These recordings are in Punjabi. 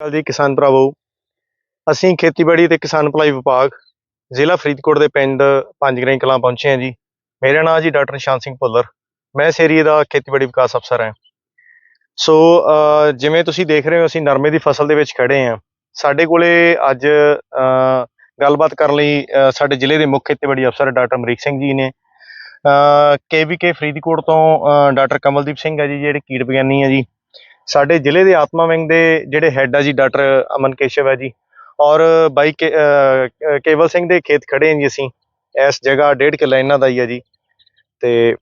ਅਕਾਲ ਜੀ ਕਿਸਾਨ ਭਰਾਵੋ, ਅਸੀਂ ਖੇਤੀਬਾੜੀ ਤੇ ਕਿਸਾਨ ਭਲਾਈ ਵਿਭਾਗ ਜ਼ਿਲ੍ਹਾ ਫਰੀਦਕੋਟ ਦੇ ਪਿੰਡ ਪੰਜਗਰਾਈ ਕਲਾਂ ਪਹੁੰਚੇ ਹਾਂ ਜੀ। ਮੇਰਾ ਨਾਮ ਜੀ ਡਾਕਟਰ ਨਿਸ਼ਾਨ ਸਿੰਘ ਭੁੱਲਰ, ਮੈਂ ਇਸ ਏਰੀਏ ਦਾ ਖੇਤੀਬਾੜੀ ਵਿਕਾਸ ਅਫਸਰ ਹਾਂ। ਸੋ ਜਿਵੇਂ ਤੁਸੀਂ ਦੇਖ ਰਹੇ ਹੋ, ਅਸੀਂ ਨਰਮੇ ਦੀ ਫਸਲ ਦੇ ਵਿੱਚ ਖੜੇ ਹਾਂ। ਸਾਡੇ ਕੋਲੇ ਅੱਜ ਗੱਲਬਾਤ ਕਰਨ ਲਈ ਸਾਡੇ ਜ਼ਿਲ੍ਹੇ ਦੇ ਮੁੱਖ ਖੇਤੀਬਾੜੀ ਅਫਸਰ ਡਾਕਟਰ ਅਮਰੀਕ ਸਿੰਘ ਜੀ ਨੇ। ਕੇਵੀਕੇ ਫਰੀਦਕੋਟ ਤੋਂ ਡਾਕਟਰ ਕਮਲਦੀਪ ਸਿੰਘ ਹੈ ਜੀ, ਜਿਹੜੇ ਕੀਟ ਵਿਗਿਆਨੀ ਹੈ ਜੀ। ਸਾਡੇ ਜ਼ਿਲ੍ਹੇ ਦੇ ਆਤਮਾ ਵਿੰਗ ਦੇ ਜਿਹੜੇ ਹੈੱਡ ਆ ਜੀ ਡਾਕਟਰ ਅਮਨ ਕੇਸ਼ਵ ਹੈ ਜੀ। ਔਰ ਬਾਈ ਕੇਵਲ ਸਿੰਘ ਦੇ ਖੇਤ ਖੜੇ ਹਾਂ ਜੀ ਅਸੀਂ। ਇਸ ਜਗ੍ਹਾ ਡੇਢ ਕਿੱਲਾ ਇਹਨਾਂ ਦਾ ਹੀ ਹੈ ਜੀ। ਤੇ